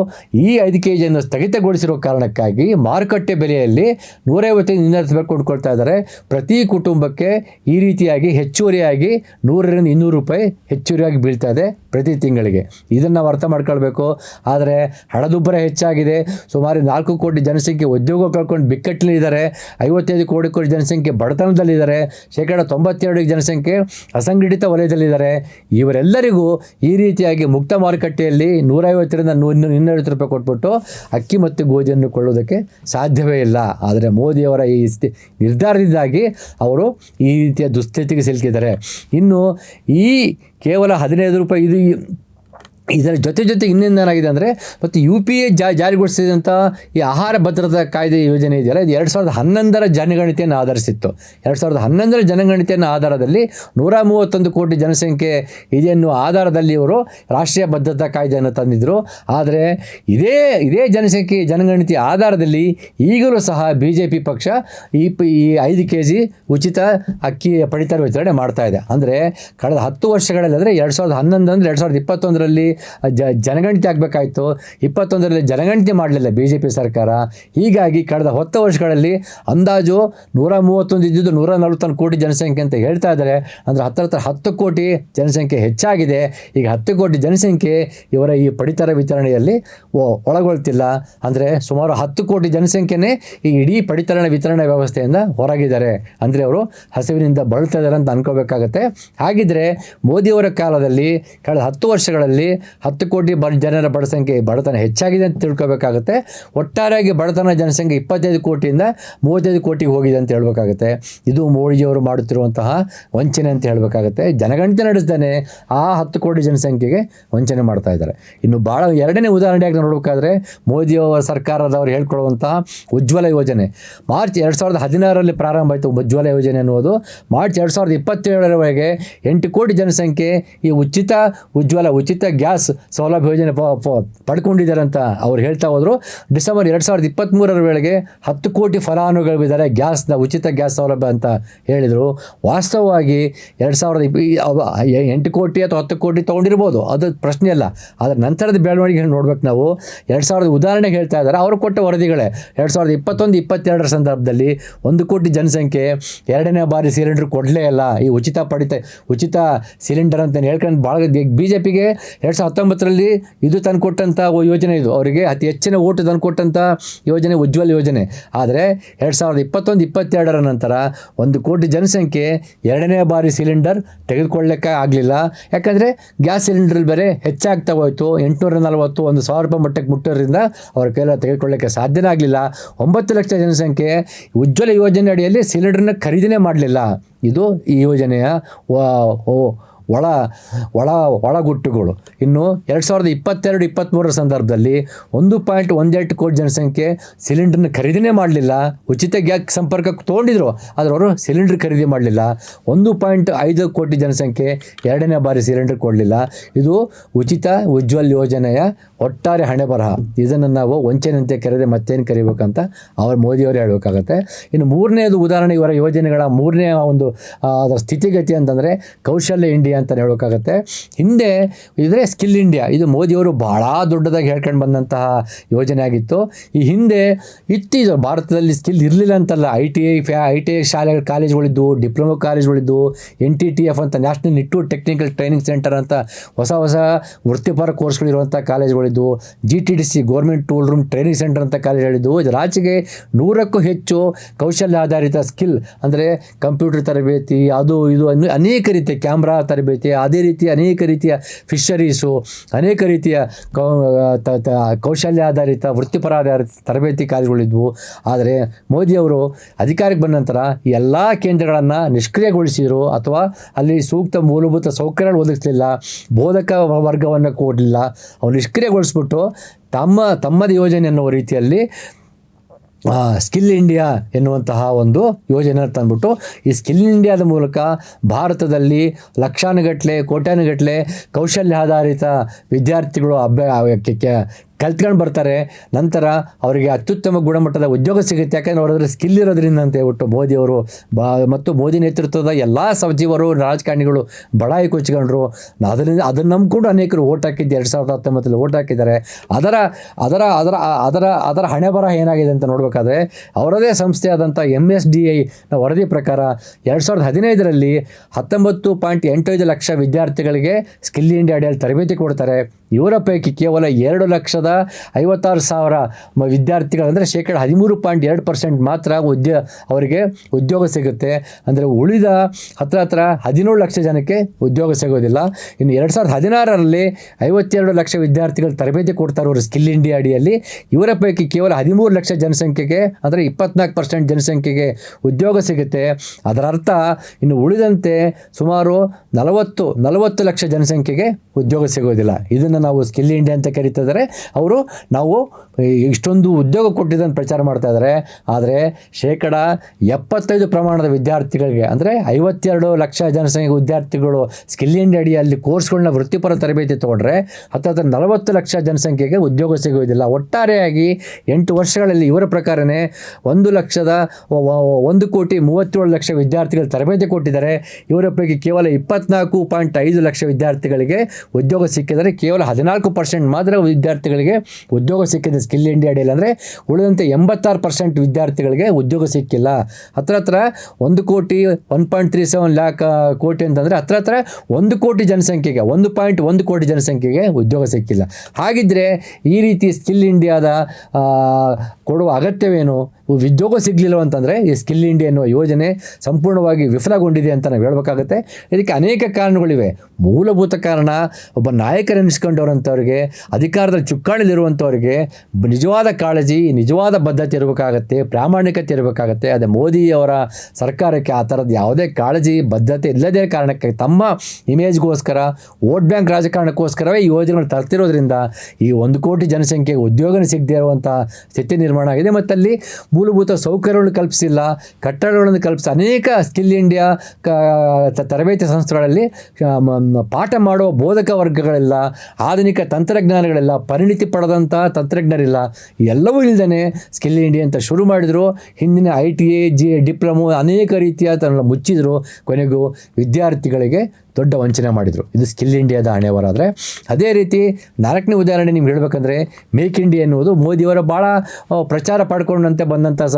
ಈ ಐದು ಕೆ ಜಿಯನ್ನು ಸ್ಥಗಿತಗೊಳಿಸಿರೋ ಕಾರಣಕ್ಕಾಗಿ ಮಾರುಕಟ್ಟೆ ಬೆಲೆಯಲ್ಲಿ ನೂರೈವತ್ತೈದು ಇನ್ನೂರು ರೂಪಾಯಿ ಕೊಂಡುಕೊಳ್ತಾ ಇದ್ದಾರೆ. ಪ್ರತಿ ಕುಟುಂಬಕ್ಕೆ ಈ ರೀತಿಯಾಗಿ ಹೆಚ್ಚುವರಿಯಾಗಿ ನೂರರಿಂದ ಇನ್ನೂರು ರೂಪಾಯಿ ಹೆಚ್ಚುವರಿಯಾಗಿ ಬೀಳ್ತಾ ಇದೆ ಪ್ರತಿ ತಿಂಗಳಿಗೆ. ಇದನ್ನು ನಾವು ಅರ್ಥ ಮಾಡ್ಕೊಳ್ಬೇಕು. ಆದರೆ ಹಣದುಬ್ಬರ ಹೆಚ್ಚಾಗಿದೆ. ಸುಮಾರು ನಾಲ್ಕು ಕೋಟಿ ಜನಸಂಖ್ಯೆ ಉದ್ಯೋಗ ಕಳ್ಕೊಂಡು ಬಿಕ್ಕಟ್ಟಲಿದ್ದಾರೆ ಐವತ್ತೈದು ಕೋಟಿ ಕೋಟಿ ಜನಸಂಖ್ಯೆ ಬಡತನದಲ್ಲಿದ್ದಾರೆ. ಶೇಕಡ ತೊಂಬತ್ತೆರಡು ಜನಸಂಖ್ಯೆ ಅಸಂಘಟಿತ ವಲಯದಲ್ಲಿದ್ದಾರೆ. ಇವರೆಲ್ಲರಿಗೂ ಈ ರೀತಿಯಾಗಿ ಮುಕ್ತ ಮಾರುಕಟ್ಟೆಯಲ್ಲಿ ನೂರೈವತ್ತರಿಂದ ನೂರು ಇನ್ನೂರು ಇನ್ನೂರೈವತ್ತು ರೂಪಾಯಿ ಕೊಟ್ಬಿಟ್ಟು ಅಕ್ಕಿ ಮತ್ತು ಗೋಧಿಯನ್ನು ಕೊಳ್ಳೋದಕ್ಕೆ ಸಾಧ್ಯವೇ ಇಲ್ಲ. ಆದರೆ ಮೋದಿಯವರ ಈ ನಿರ್ಧಾರದಿಂದಾಗಿ ಅವರು ಈ ರೀತಿಯ ದುಸ್ಥಿತಿಗೆ ಸಿಲುಕಿದ್ದಾರೆ. ಇನ್ನು ಈ ಕೇವಲ ಹದಿನೈದು ರೂಪಾಯಿ ಇದು ಇದರ ಜೊತೆ ಜೊತೆ ಇನ್ನೇನಾಗಿದೆ ಅಂದರೆ ಮತ್ತು ಯು ಪಿ ಎ ಜಾ ಜಾರಿಗೊಳಿಸಿದಂಥ ಈ ಆಹಾರ ಭದ್ರತಾ ಕಾಯ್ದೆ ಯೋಜನೆ ಇದೆಯಲ್ಲ, ಇದು ಎರಡು ಸಾವಿರದ ಹನ್ನೊಂದರ ಜನಗಣತಿಯನ್ನು ಆಧರಿಸಿತ್ತು. ಎರಡು ಸಾವಿರದ ಹನ್ನೊಂದರ ಜನಗಣತಿಯನ್ನು ಆಧಾರದಲ್ಲಿ ನೂರ ಮೂವತ್ತೊಂದು ಕೋಟಿ ಜನಸಂಖ್ಯೆ ಇದೆ ಎನ್ನುವ ಆಧಾರದಲ್ಲಿ ಇವರು ರಾಷ್ಟ್ರೀಯ ಭದ್ರತಾ ಕಾಯ್ದೆಯನ್ನು ತಂದಿದ್ದರು ಆದರೆ ಇದೇ ಇದೇ ಜನಸಂಖ್ಯೆ, ಜನಗಣತಿ ಆಧಾರದಲ್ಲಿ ಈಗಲೂ ಸಹ ಬಿ ಜೆ ಪಿ ಪಕ್ಷ ಈ ಈ ಐದು ಕೆ ಜಿ ಉಚಿತ ಅಕ್ಕಿ ಪಡಿತರ ವಿತರಣೆ ಮಾಡ್ತಾ ಇದೆ. ಅಂದರೆ ಕಳೆದ ಹತ್ತು ವರ್ಷಗಳಲ್ಲಿ ಅಂದರೆ ಎರಡು ಸಾವಿರದ ಹನ್ನೊಂದು ಅಂದರೆ ಎರಡು ಸಾವಿರದ ಇಪ್ಪತ್ತೊಂದರಲ್ಲಿ ಜ, ಜನಗಣತಿ ಆಗಬೇಕಾಯಿತು. ಇಪ್ಪತ್ತೊಂದರಲ್ಲಿ ಜನಗಣತಿ ಮಾಡಲಿಲ್ಲ ಬಿ ಜೆ ಪಿ ಸರ್ಕಾರ. ಹೀಗಾಗಿ ಕಳೆದ ಹತ್ತು ವರ್ಷಗಳಲ್ಲಿ ಅಂದಾಜು ನೂರ ಮೂವತ್ತೊಂದು ಇದ್ದಿದ್ದು ನೂರ ನಲವತ್ತೊಂದು ಕೋಟಿ ಜನಸಂಖ್ಯೆ ಅಂತ ಹೇಳ್ತಾ ಇದ್ದಾರೆ. ಅಂದರೆ ಹತ್ತರ ಹತ್ರ ಹತ್ತು ಕೋಟಿ ಜನಸಂಖ್ಯೆ ಹೆಚ್ಚಾಗಿದೆ. ಈಗ ಹತ್ತು ಕೋಟಿ ಜನಸಂಖ್ಯೆ ಇವರ ಈ ಪಡಿತರ ವಿತರಣೆಯಲ್ಲಿ ಒಳಗೊಳ್ತಿಲ್ಲ. ಅಂದರೆ ಸುಮಾರು ಹತ್ತು ಕೋಟಿ ಜನಸಂಖ್ಯೆನೇ ಈ ಇಡೀ ಪಡಿತರ ವಿತರಣೆ ವ್ಯವಸ್ಥೆಯಿಂದ ಹೊರಗಿದ್ದಾರೆ. ಅಂದರೆ ಅವರು ಹಸಿವಿನಿಂದ ಬಳಲ್ತಾ ಇದ್ದಾರೆ ಅಂತ ಅನ್ಕೋಬೇಕಾಗತ್ತೆ. ಹಾಗಿದ್ರೆ ಮೋದಿಯವರ ಕಾಲದಲ್ಲಿ ಕಳೆದ ಹತ್ತು ವರ್ಷಗಳಲ್ಲಿ ಹತ್ತು ಕೋಟಿ ಬ ಜನರ ಬಡ ಸಂಖ್ಯೆ ಬಡತನ ಹೆಚ್ಚಾಗಿದೆ ಅಂತ ತಿಳ್ಕೊಬೇಕಾಗತ್ತೆ. ಒಟ್ಟಾರೆಯಾಗಿ ಬಡತನ ಜನಸಂಖ್ಯೆ ಇಪ್ಪತ್ತೈದು ಕೋಟಿಯಿಂದ ಮೂವತ್ತೈದು ಕೋಟಿಗೆ ಹೋಗಿದೆ ಅಂತ ಹೇಳಬೇಕಾಗುತ್ತೆ. ಇದು ಮೋದಿಜಿಯವರು ಮಾಡುತ್ತಿರುವಂತಹ ವಂಚನೆ ಅಂತ ಹೇಳಬೇಕಾಗುತ್ತೆ. ಜನಗಣತಿ ನಡೆಸ್ತಾನೆ ಆ ಹತ್ತು ಕೋಟಿ ಜನಸಂಖ್ಯೆಗೆ ವಂಚನೆ ಮಾಡ್ತಾ ಇದ್ದಾರೆ. ಇನ್ನು ಭಾಳ ಎರಡನೇ ಉದಾಹರಣೆಯಾಗಿ ನೋಡಬೇಕಾದ್ರೆ ಮೋದಿಯವರ ಸರ್ಕಾರದವರು ಹೇಳ್ಕೊಳ್ಳುವಂತಹ ಉಜ್ವಲ ಯೋಜನೆ. ಮಾರ್ಚ್ ಎರಡು ಸಾವಿರದ ಹದಿನಾರರಲ್ಲಿ ಪ್ರಾರಂಭ ಆಯಿತು ಉಜ್ವಲ ಯೋಜನೆ ಅನ್ನುವುದು. ಮಾರ್ಚ್ ಎರಡು ಸಾವಿರದ ಇಪ್ಪತ್ತೇಳರವರೆಗೆ ಎಂಟು ಕೋಟಿ ಜನಸಂಖ್ಯೆ ಈ ಉಚಿತ, ಉಜ್ವಲ, ಉಚಿತ ಗ್ಯಾಸ್ ಸೌಲಭ್ಯ ಯೋಜನೆ ಪಡ್ಕೊಂಡಿದ್ದಾರೆ ಅಂತ ಅವ್ರು ಹೇಳ್ತಾ ಹೋದರು. ಡಿಸೆಂಬರ್ ಎರಡು ಸಾವಿರದ ಇಪ್ಪತ್ತ್ಮೂರರ ವೇಳೆಗೆ ಹತ್ತು ಕೋಟಿ ಫಲಾನುಭವಿದ್ದಾರೆ ಗ್ಯಾಸ್ನ ಉಚಿತ ಗ್ಯಾಸ್ ಸೌಲಭ್ಯ ಅಂತ ಹೇಳಿದರು. ವಾಸ್ತವವಾಗಿ ಎರಡು ಸಾವಿರದ ಎಂಟು ಕೋಟಿ ಅಥವಾ ಹತ್ತು ಕೋಟಿ ತೊಗೊಂಡಿರ್ಬೋದು, ಅದು ಪ್ರಶ್ನೆ ಅಲ್ಲ. ಅದರ ನಂತರದ ಬೆಳವಣಿಗೆ ನೋಡ್ಬೇಕು ನಾವು. ಎರಡು ಸಾವಿರದ ಉದಾಹರಣೆಗೆ ಹೇಳ್ತಾ ಇದ್ದಾರೆ, ಅವರು ಕೊಟ್ಟ ವರದಿಗಳೇ. ಎರಡು ಸಾವಿರದ ಇಪ್ಪತ್ತೊಂದು, ಇಪ್ಪತ್ತೆರಡರ ಸಂದರ್ಭದಲ್ಲಿ ಒಂದು ಕೋಟಿ ಜನಸಂಖ್ಯೆ, ಎರಡನೇ ಬಾರಿ ಸಿಲಿಂಡರ್ ಕೊಡಲೇ ಇಲ್ಲ ಈ ಉಚಿತ ಪಡಿತ, ಉಚಿತ ಸಿಲಿಂಡರ್ ಅಂತ ಹೇಳ್ಕೊಂಡು ಭಾಳ ಬಿ ಜೆ ಪಿಗೆ ಎರಡು ಸಾವಿರದ ಹತ್ತೊಂಬತ್ತರಲ್ಲಿ ಇದು ತಂದುಕೊಟ್ಟಂಥ ಯೋಜನೆ ಇದು. ಅವರಿಗೆ ಅತಿ ಹೆಚ್ಚಿನ ಓಟು ತಂದುಕೊಟ್ಟಂಥ ಯೋಜನೆ, ಉಜ್ವಲ್ ಯೋಜನೆ. ಆದರೆ ಎರಡು ಸಾವಿರದ ಇಪ್ಪತ್ತೊಂದು, ಇಪ್ಪತ್ತೆರಡರ ನಂತರ ಒಂದು ಕೋಟಿ ಜನಸಂಖ್ಯೆ ಎರಡನೇ ಬಾರಿ ಸಿಲಿಂಡರ್ ತೆಗೆದುಕೊಳ್ಳಕ್ಕೆ ಆಗಲಿಲ್ಲ. ಯಾಕಂದರೆ ಗ್ಯಾಸ್ ಸಿಲಿಂಡರ್ ಬೇರೆ ಹೆಚ್ಚಾಗ್ತಾ ಹೋಯಿತು. ಎಂಟುನೂರ ನಲವತ್ತು, ಒಂದು ಸಾವಿರ ರೂಪಾಯಿ ಮಟ್ಟಕ್ಕೆ ಮುಟ್ಟೋದ್ರಿಂದ ಅವರ ಕೈಲ ತೆಗೆದುಕೊಳ್ಳಕ್ಕೆ ಸಾಧ್ಯನೇ ಆಗಲಿಲ್ಲ. ಒಂಬತ್ತು ಲಕ್ಷ ಜನಸಂಖ್ಯೆ ಉಜ್ವಲ ಯೋಜನೆ ಅಡಿಯಲ್ಲಿ ಸಿಲಿಂಡರ್ನ ಖರೀದಿನೇ ಮಾಡಲಿಲ್ಲ. ಇದು ಈ ಯೋಜನೆಯ ಒಳ ಒಳ, ಒಳಗುಟ್ಟುಗಳು. ಇನ್ನು ಎರಡು ಸಾವಿರದ ಇಪ್ಪತ್ತೆರಡು ಇಪ್ಪತ್ತ್ಮೂರರ ಸಂದರ್ಭದಲ್ಲಿ ಒಂದು ಪಾಯಿಂಟ್ ಒಂದೆಂಟು ಕೋಟಿ ಜನಸಂಖ್ಯೆ ಸಿಲಿಂಡರ್ನ ಖರೀದಿನೇ ಮಾಡಲಿಲ್ಲ. ಉಚಿತ ಗ್ಯಾಸ್ ಸಂಪರ್ಕ ತೊಗೊಂಡಿದ್ರು, ಆದರೆ ಅವರು ಸಿಲಿಂಡರ್ ಖರೀದಿ ಮಾಡಲಿಲ್ಲ. ಒಂದು ಪಾಯಿಂಟ್ ಐದು ಕೋಟಿ ಜನಸಂಖ್ಯೆ ಎರಡನೇ ಬಾರಿ ಸಿಲಿಂಡರ್ ಕೊಡಲಿಲ್ಲ. ಇದು ಉಚಿತ ಉಜ್ವಲ್ ಯೋಜನೆಯ ಒಟ್ಟಾರೆ ಹಣೆ ಬರಹ. ಇದನ್ನು ನಾವು ವಂಚನೆಯಂತೆ ಕರೆದೇ ಮತ್ತೇನು ಕರಿಬೇಕಂತ ಅವ್ರು ಮೋದಿಯವರು ಹೇಳಬೇಕಾಗತ್ತೆ. ಇನ್ನು ಮೂರನೇದು ಉದಾಹರಣೆ ಇವರ ಯೋಜನೆಗಳ ಮೂರನೇ ಒಂದು ಅದರ ಸ್ಥಿತಿಗತಿ ಅಂತಂದರೆ ಕೌಶಲ್ಯ ಇಂಡಿಯಾ ಅಂತ ಹೇಳೋಕ್ಕಾಗತ್ತೆ ಹಿಂದೆ ಇದ್ರೆ ಸ್ಕಿಲ್ ಇಂಡಿಯಾ. ಇದು ಮೋದಿಯವರು ಭಾಳ ದೊಡ್ಡದಾಗಿ ಹೇಳ್ಕೊಂಡು ಬಂದಂತಹ ಯೋಜನೆ ಆಗಿತ್ತು. ಈ ಹಿಂದೆ ಇತ್ತೀಚ ಭಾರತದಲ್ಲಿ ಸ್ಕಿಲ್ ಇರಲಿಲ್ಲ ಅಂತಲ್ಲ. ಐ ಟಿ ಐ ಫ್ಯಾ, ಐ ಟಿ ಐ ಶಾಲೆಗಳ ಕಾಲೇಜ್ಗಳಿದ್ದು ಡಿಪ್ಲೊಮಾ ಕಾಲೇಜ್ಗಳಿದ್ದು ಎನ್ ಟಿ ಟಿ ಎಫ್ ಅಂತ ನ್ಯಾಷನಲ್ ನಿಟ್ಟು ಟೆಕ್ನಿಕಲ್ ಟ್ರೈನಿಂಗ್ ಸೆಂಟರ್ ಅಂತ ಹೊಸ ಹೊಸ ವೃತ್ತಿಪರ ಕೋರ್ಸ್ಗಳಿರುವಂಥ ಕಾಲೇಜ್ಗಳಿದ್ದು G T D C government tool room training centre ಅಂತ ಕಾಲೇಜ್ಗಳಿದ್ದು ಇದು ರಾಜ್ಯಕ್ಕೆ ನೂರಕ್ಕೂ ಹೆಚ್ಚು ಕೌಶಲ್ಯ ಆಧಾರಿತ ಸ್ಕಿಲ್ ಅಂದರೆ ಕಂಪ್ಯೂಟರ್ ತರಬೇತಿ, ಅದು ಇದು ಅನೇಕ ರೀತಿಯ ಕ್ಯಾಮ್ರಾ ತರಬೇತಿ, ಅದೇ ರೀತಿ ಅನೇಕ ರೀತಿಯ ಫಿಶರೀಸು ಅನೇಕ ರೀತಿಯ ಕೌಶಲ್ಯ ಆಧಾರಿತ, ವೃತ್ತಿಪರ ಆಧಾರಿತ ತರಬೇತಿ ಕಾಲೇಜುಗಳಿದ್ವು ಆದರೆ ಮೋದಿಯವರು ಅಧಿಕಾರಕ್ಕೆ ಬಂದ ನಂತರ ಎಲ್ಲ ಕೇಂದ್ರಗಳನ್ನು ನಿಷ್ಕ್ರಿಯಗೊಳಿಸಿದರು. ಅಥವಾ ಅಲ್ಲಿ ಸೂಕ್ತ ಮೂಲಭೂತ ಸೌಕರ್ಯಗಳು ಒದಗಿಸಲಿಲ್ಲ, ಬೋಧಕ ವರ್ಗವನ್ನು ಕೊಡಲಿಲ್ಲ. ಅವು ನಿಷ್ಕ್ರಿಯಗೊಳಿಸ್ಬಿಟ್ಟು ತಮ್ಮ, ತಮ್ಮದ ಯೋಜನೆ ಅನ್ನುವ ರೀತಿಯಲ್ಲಿ ಸ್ಕಿಲ್ ಇಂಡಿಯಾ ಎನ್ನುವಂತಹ ಒಂದು ಯೋಜನೆ ತಂದ್ಬಿಟ್ಟು, ಈ ಸ್ಕಿಲ್ ಇಂಡಿಯಾದ ಮೂಲಕ ಭಾರತದಲ್ಲಿ ಲಕ್ಷಾನುಗಟ್ಟಲೆ ಕೋಟ್ಯಾನುಗಟ್ಟಲೆ ಕೌಶಲ್ಯ ಆಧಾರಿತ ವಿದ್ಯಾರ್ಥಿಗಳು ಅಭ್ಯ ಕಲ್ತ್ಕೊಂಡು ಬರ್ತಾರೆ. ನಂತರ ಅವರಿಗೆ ಅತ್ಯುತ್ತಮ ಗುಣಮಟ್ಟದ ಉದ್ಯೋಗ ಸಿಗುತ್ತೆ. ಯಾಕಂದ್ರೆ ಅವರದ್ರ ಸ್ಕಿಲ್ ಇರೋದ್ರಿಂದ ಅಂತ ಹೇಳ್ಬಿಟ್ಟು ಮೋದಿಯವರು ಬಾ, ಮತ್ತು ಮೋದಿ ನೇತೃತ್ವದ ಎಲ್ಲ ಸಚಿವರು, ರಾಜಕಾರಣಿಗಳು ಬಡಾಯಿ ಕೊಚ್ಕೊಂಡ್ರು ಅದರಿಂದ, ಅದನ್ನು ನಂಬಿಕೊಂಡು ಅನೇಕರು ಓಟ್ ಹಾಕಿದ್ದು, ಎರಡು ಸಾವಿರದ ಹತ್ತೊಂಬತ್ತರಲ್ಲಿ ಓಟ್ ಹಾಕಿದ್ದಾರೆ. ಅದರ ಅದರ ಅದರ ಅದರ ಅದರ ಹಣೆ ಬರಹ ಏನಾಗಿದೆ ಅಂತ ನೋಡಬೇಕಾದ್ರೆ, ಅವರದೇ ಸಂಸ್ಥೆ ಆದಂಥ ಎಂ ಎಸ್ ಡಿ ಐನ ವರದಿ ಪ್ರಕಾರ ಎರಡು ಸಾವಿರದ ಹದಿನೈದರಲ್ಲಿ ಹತ್ತೊಂಬತ್ತು ಪಾಯಿಂಟ್ ಎಂಟೈದು ಲಕ್ಷ ವಿದ್ಯಾರ್ಥಿಗಳಿಗೆ ಸ್ಕಿಲ್ ಇಂಡಿಯಾ ಅಡಿಯಲ್ಲಿ ತರಬೇತಿ ಕೊಡ್ತಾರೆ. ಇವರ ಪೈಕಿ ಕೇವಲ ಎರಡು ಲಕ್ಷದ ಐವತ್ತಾರು ಸಾವಿರ ಮ- ವಿದ್ಯಾರ್ಥಿಗಳು ಅಂದರೆ ಶೇಕಡ ಹದಿಮೂರು ಪಾಯಿಂಟ್ ಎರಡು ಪರ್ಸೆಂಟ್ ಮಾತ್ರ ಉದ್ಯ, ಅವರಿಗೆ ಉದ್ಯೋಗ ಸಿಗುತ್ತೆ. ಅಂದರೆ ಉಳಿದ ಹತ್ರ ಹತ್ರ ಹದಿನೇಳು ಲಕ್ಷ ಜನಕ್ಕೆ ಉದ್ಯೋಗ ಸಿಗೋದಿಲ್ಲ. ಇನ್ನು ಎರಡು ಸಾವಿರದ ಹದಿನಾರರಲ್ಲಿ ಐವತ್ತೆರಡು ಲಕ್ಷ ವಿದ್ಯಾರ್ಥಿಗಳು ತರಬೇತಿ ಕೊಡ್ತಾರೆ ಅವರು ಸ್ಕಿಲ್ ಇಂಡಿಯಾ ಅಡಿಯಲ್ಲಿ, ಇವರ ಪೈಕಿ ಕೇವಲ ಹದಿಮೂರು ಲಕ್ಷ ಜನಸಂಖ್ಯೆಗೆ, ಅಂದರೆ ಇಪ್ಪತ್ನಾಲ್ಕು ಪರ್ಸೆಂಟ್ ಜನಸಂಖ್ಯೆಗೆ ಉದ್ಯೋಗ ಸಿಗುತ್ತೆ. ಅದರ ಅರ್ಥ ಇನ್ನು ಉಳಿದಂತೆ ಸುಮಾರು ನಲವತ್ತು ನಲವತ್ತು ಲಕ್ಷ ಜನಸಂಖ್ಯೆಗೆ ಉದ್ಯೋಗ ಸಿಗೋದಿಲ್ಲ. ಇದನ್ನು ನಾವು ಸ್ಕಿಲ್ ಇಂಡಿಯಾ ಅಂತ ಕರೀತಿದ್ದಾರೆ ಅವರು ನಾವು ಇಷ್ಟೊಂದು ಉದ್ಯೋಗ ಕೊಟ್ಟಿದ್ದನ್ನು ಪ್ರಚಾರ ಮಾಡ್ತಾ ಇದ್ದಾರೆ ಆದರೆ ಶೇಕಡ ಎಪ್ಪತ್ತೈದು ಪ್ರಮಾಣದ ವಿದ್ಯಾರ್ಥಿಗಳಿಗೆ, ಅಂದರೆ ಐವತ್ತೆರಡು ಲಕ್ಷ ಜನಸಂಖ್ಯೆ ವಿದ್ಯಾರ್ಥಿಗಳು ಸ್ಕಿಲ್ ಇಂಡಿಯಾ ಅಡಿಯಲ್ಲಿ ಕೋರ್ಸ್ಗಳನ್ನ ವೃತ್ತಿಪರ ತರಬೇತಿ ತೊಗೊಂಡ್ರೆ ಹತ್ತತ್ರ ನಲವತ್ತು ಲಕ್ಷ ಜನಸಂಖ್ಯೆಗೆ ಉದ್ಯೋಗ ಸಿಗುವುದಿಲ್ಲ. ಒಟ್ಟಾರೆಯಾಗಿ ಎಂಟು ವರ್ಷಗಳಲ್ಲಿ ಇವರ ಪ್ರಕಾರನೇ ಒಂದು ಲಕ್ಷದ ಒಂದು ಕೋಟಿ ಮೂವತ್ತೇಳು ಲಕ್ಷ ವಿದ್ಯಾರ್ಥಿಗಳು ತರಬೇತಿ ಕೊಟ್ಟಿದ್ದಾರೆ. ಇವರ ಪೈಕಿ ಕೇವಲ ಇಪ್ಪತ್ನಾಲ್ಕು ಪಾಯಿಂಟ್ ಐದು ಲಕ್ಷ ವಿದ್ಯಾರ್ಥಿಗಳಿಗೆ ಉದ್ಯೋಗ ಸಿಕ್ಕಿದರೆ ಕೇವಲ ಹದಿನಾಲ್ಕು ಪರ್ಸೆಂಟ್ ಮಾತ್ರ ವಿದ್ಯಾರ್ಥಿಗಳಿಗೆ ಉದ್ಯೋಗ ಸಿಕ್ಕಿದೆ ಸ್ಕಿಲ್ ಇಂಡಿಯಾ ಅಡಿಯಲ್ಲಿ ಅಂದರೆ ಉಳಿದಂತೆ ಎಂಬತ್ತಾರು ಪರ್ಸೆಂಟ್ ವಿದ್ಯಾರ್ಥಿಗಳಿಗೆ ಉದ್ಯೋಗ ಸಿಕ್ಕಿಲ್ಲ. ಹತ್ರ ಹತ್ರ ಒಂದು ಕೋಟಿ one point three seven lakh ಕೋಟಿ ಅಂತಂದರೆ ಹತ್ರ ಹತ್ರ ಒಂದು ಕೋಟಿ ಜನಸಂಖ್ಯೆಗೆ, ಒಂದು ಪಾಯಿಂಟ್ ಒಂದು ಕೋಟಿ ಜನಸಂಖ್ಯೆಗೆ ಉದ್ಯೋಗ ಸಿಕ್ಕಿಲ್ಲ. ಹಾಗಿದ್ದರೆ ಈ ರೀತಿ ಸ್ಕಿಲ್ ಇಂಡಿಯಾದ ಕೊಡುವ ಅಗತ್ಯವೇನು? ಉದ್ಯೋಗ ಸಿಗಲಿಲ್ಲ ಅಂತಂದರೆ ಈ ಸ್ಕಿಲ್ ಇಂಡಿಯಾ ಎನ್ನುವ ಯೋಜನೆ ಸಂಪೂರ್ಣವಾಗಿ ವಿಫಲಗೊಂಡಿದೆ ಅಂತ ನಾವು ಹೇಳಬೇಕಾಗುತ್ತೆ. ಇದಕ್ಕೆ ಅನೇಕ ಕಾರಣಗಳಿವೆ. ಮೂಲಭೂತ ಕಾರಣ, ಒಬ್ಬ ನಾಯಕರೆನಿಸ್ಕೊಂಡವರಂಥವ್ರಿಗೆ ಅಧಿಕಾರದ ಚುಕ್ಕಾಣಿಲಿರುವಂಥವ್ರಿಗೆ ನಿಜವಾದ ಕಾಳಜಿ, ನಿಜವಾದ ಬದ್ಧತೆ ಇರಬೇಕಾಗತ್ತೆ, ಪ್ರಾಮಾಣಿಕತೆ ಇರಬೇಕಾಗತ್ತೆ. ಅದೇ ಮೋದಿಯವರ ಸರ್ಕಾರಕ್ಕೆ ಆ ಥರದ ಯಾವುದೇ ಕಾಳಜಿ, ಬದ್ಧತೆ ಇಲ್ಲದೇ ಕಾರಣಕ್ಕೆ ತಮ್ಮ ಇಮೇಜ್ಗೋಸ್ಕರ, ವೋಟ್ ಬ್ಯಾಂಕ್ ರಾಜಕಾರಣಕ್ಕೋಸ್ಕರವೇ ಈ ಯೋಜನೆಗಳು ತರ್ತಿರೋದ್ರಿಂದ ಈ ಒಂದು ಕೋಟಿ ಜನಸಂಖ್ಯೆಗೆ ಉದ್ಯೋಗನೇ ಸಿಗದೇ ಇರುವಂಥ ಸ್ಥಿತಿ ನಿರ್ಮಾಣ ಆಗಿದೆ. ಮತ್ತು ಅಲ್ಲಿ ಮೂಲಭೂತ ಸೌಕರ್ಯಗಳನ್ನು ಕಲ್ಪಿಸಿಲ್ಲ, ಕಟ್ಟಡಗಳನ್ನು ಕಲ್ಪಿಸಿ ಅನೇಕ ಸ್ಕಿಲ್ ಇಂಡಿಯಾ ಕ ತರಬೇತಿ ಸಂಸ್ಥೆಗಳಲ್ಲಿ ಪಾಠ ಮಾಡುವ ಬೋಧಕ ವರ್ಗಗಳೆಲ್ಲ, ಆಧುನಿಕ ತಂತ್ರಜ್ಞಾನಗಳೆಲ್ಲ, ಪರಿಣಿತಿ ಪಡೆದಂಥ ತಂತ್ರಜ್ಞರಿಲ್ಲ. ಎಲ್ಲವೂ ಇಲ್ಲದೇ ಸ್ಕಿಲ್ ಇಂಡಿಯಾ ಅಂತ ಶುರು ಮಾಡಿದರು. ಹಿಂದಿನ I T A, G diploma ಅನೇಕ ರೀತಿಯ ತನ್ನ ಮುಚ್ಚಿದರು ಕೊನೆಗೂ ವಿದ್ಯಾರ್ಥಿಗಳಿಗೆ ದೊಡ್ಡ ವಂಚನೆ ಮಾಡಿದರು. ಇದು ಸ್ಕಿಲ್ ಇಂಡಿಯಾದ ಹಣೆವರ ಅದೇ ರೀತಿ ನಾಲ್ಕನೇ ಉದಾಹರಣೆ ನಿಮ್ಗೆ ಹೇಳಬೇಕಂದ್ರೆ, ಮೇಕ್ ಇಂಡಿಯಾ ಎನ್ನುವುದು ಮೋದಿಯವರ ಭಾಳ ಪ್ರಚಾರ ಪಡ್ಕೊಂಡಂತೆ ಬಂದಂಥ ಸ,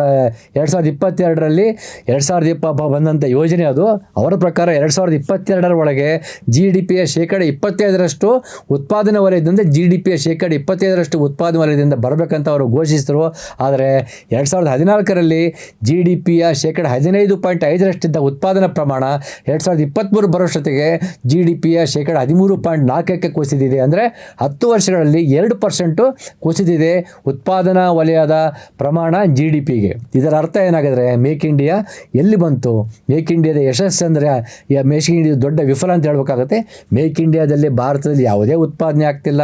ಎರಡು ಸಾವಿರದ ಇಪ್ಪತ್ತೆರಡರಲ್ಲಿ ಎರಡು ಸಾವಿರದ ಇಪ್ಪ ಬಂದಂಥ ಯೋಜನೆ ಅದು. ಅವರ ಪ್ರಕಾರ ಎರಡು ಸಾವಿರದ ಇಪ್ಪತ್ತೆರಡರ ಒಳಗೆ ಜಿ ಡಿ ಪಿಯ ಶೇಕಡ ಇಪ್ಪತ್ತೈದರಷ್ಟು ಉತ್ಪಾದನೆ ವಲಯದಿಂದ ಜಿ ಡಿ ಪಿಯ ಶೇಕಡ ಇಪ್ಪತ್ತೈದರಷ್ಟು ಉತ್ಪಾದನೆ ವಲಯದಿಂದ ಬರಬೇಕಂತ ಅವರು ಘೋಷಿಸಿದರು. ಆದರೆ ಎರಡು ಸಾವಿರದ ಹದಿನಾಲ್ಕರಲ್ಲಿ ಜಿ ಡಿ ಪಿಯ ಶೇಕಡ ಹದಿನೈದು ಪಾಯಿಂಟ್ ಐದರಷ್ಟಿದ್ದ ಉತ್ಪಾದನಾ ಪ್ರಮಾಣ ಎರಡು ಸಾವಿರದ ಇಪ್ಪತ್ತ್ಮೂರು ಬರೋಷ್ಟೊತ್ತಿಗೆ ಜಿ ಡಿ ಪಿಯ ಶೇಕಡ ಹದಿಮೂರು ಪಾಯಿಂಟ್ ನಾಲ್ಕಕ್ಕೆ ಕುಸಿದಿದೆ ಅಂದರೆ ಹತ್ತು ವರ್ಷಗಳಲ್ಲಿ ಎರಡು ಪರ್ಸೆಂಟು ಕುಸಿದಿದೆ ಉತ್ಪಾದನಾ ವಲಯದ ಪ್ರಮಾಣ ಜಿ ಡಿ ಪಿಗೆ ಇದರ ಅರ್ಥ ಏನಾಗಿದ್ರೆ ಮೇಕ್ ಇಂಡಿಯಾ ಎಲ್ಲಿ ಬಂತು? ಮೇಕ್ ಇಂಡಿಯಾದ ಯಶಸ್ಸು ಅಂದರೆ ಮೇಕ್ ಇಂಡಿಯಾ ದೊಡ್ಡ ವಿಫಲ ಅಂತ ಹೇಳ್ಬೇಕಾಗತ್ತೆ. ಮೇಕ್ ಇಂಡಿಯಾದಲ್ಲಿ ಭಾರತದಲ್ಲಿ ಯಾವುದೇ ಉತ್ಪಾದನೆ ಆಗ್ತಿಲ್ಲ.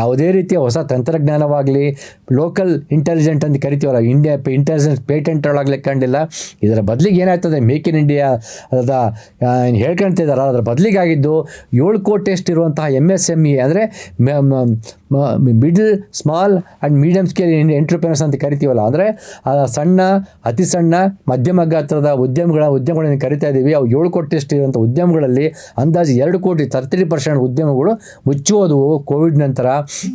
ಯಾವುದೇ ರೀತಿಯ ಹೊಸ ತಂತ್ರಜ್ಞಾನವಾಗಲಿ ಲೋಕಲ್ ಇಂಟೆಲಿಜೆಂಟ್ ಅಂತ ಕರಿತೀವಲ್ಲ ಇಂಡಿಯಾ ಇಂಟೆಲಿಜೆನ್ಸ್ ಪೇಟೆಂಟ್ ಒಳಗಲಿ ಕಂಡಿಲ್ಲ. ಇದರ ಬದಲಿಗೆ ಏನಾಯ್ತದೆ? ಮೇಕ್ ಇನ್ ಇಂಡಿಯಾ ಅದ ಹೇಳ್ಕೊಳ್ತಿದ್ದಾರೆ ಅದರ ಬದಲಿಗಾಗಿದ್ದು ಏಳು ಕೋಟಿಯಷ್ಟು ಇರುವಂತಹ ಎಂ ಎಸ್ ಎಂ ಇ ಅಂದರೆ middle small and medium scale entrepreneurs ಅಂತ ಕರಿತೀವಲ್ಲ, ಅಂದರೆ ಸಣ್ಣ, ಅತಿ ಸಣ್ಣ, ಮಧ್ಯಮ ಗಾತ್ರದ ಉದ್ಯಮಗಳ, ಉದ್ಯಮಗಳನ್ನು ಕರಿತಾ ಇದ್ದೀವಿ ಅವು ಏಳು ಕೋಟಿಯಷ್ಟು ಇರುವಂಥ ಉದ್ಯಮಗಳಲ್ಲಿ ಅಂದಾಜು ಎರಡು ಕೋಟಿ ತರ್ಟಿ ಪರ್ಸೆಂಟ್ ಉದ್ಯಮಗಳು ಮುಚ್ಚುವುದವು ಕೋವಿಡ್ ನಂತರ.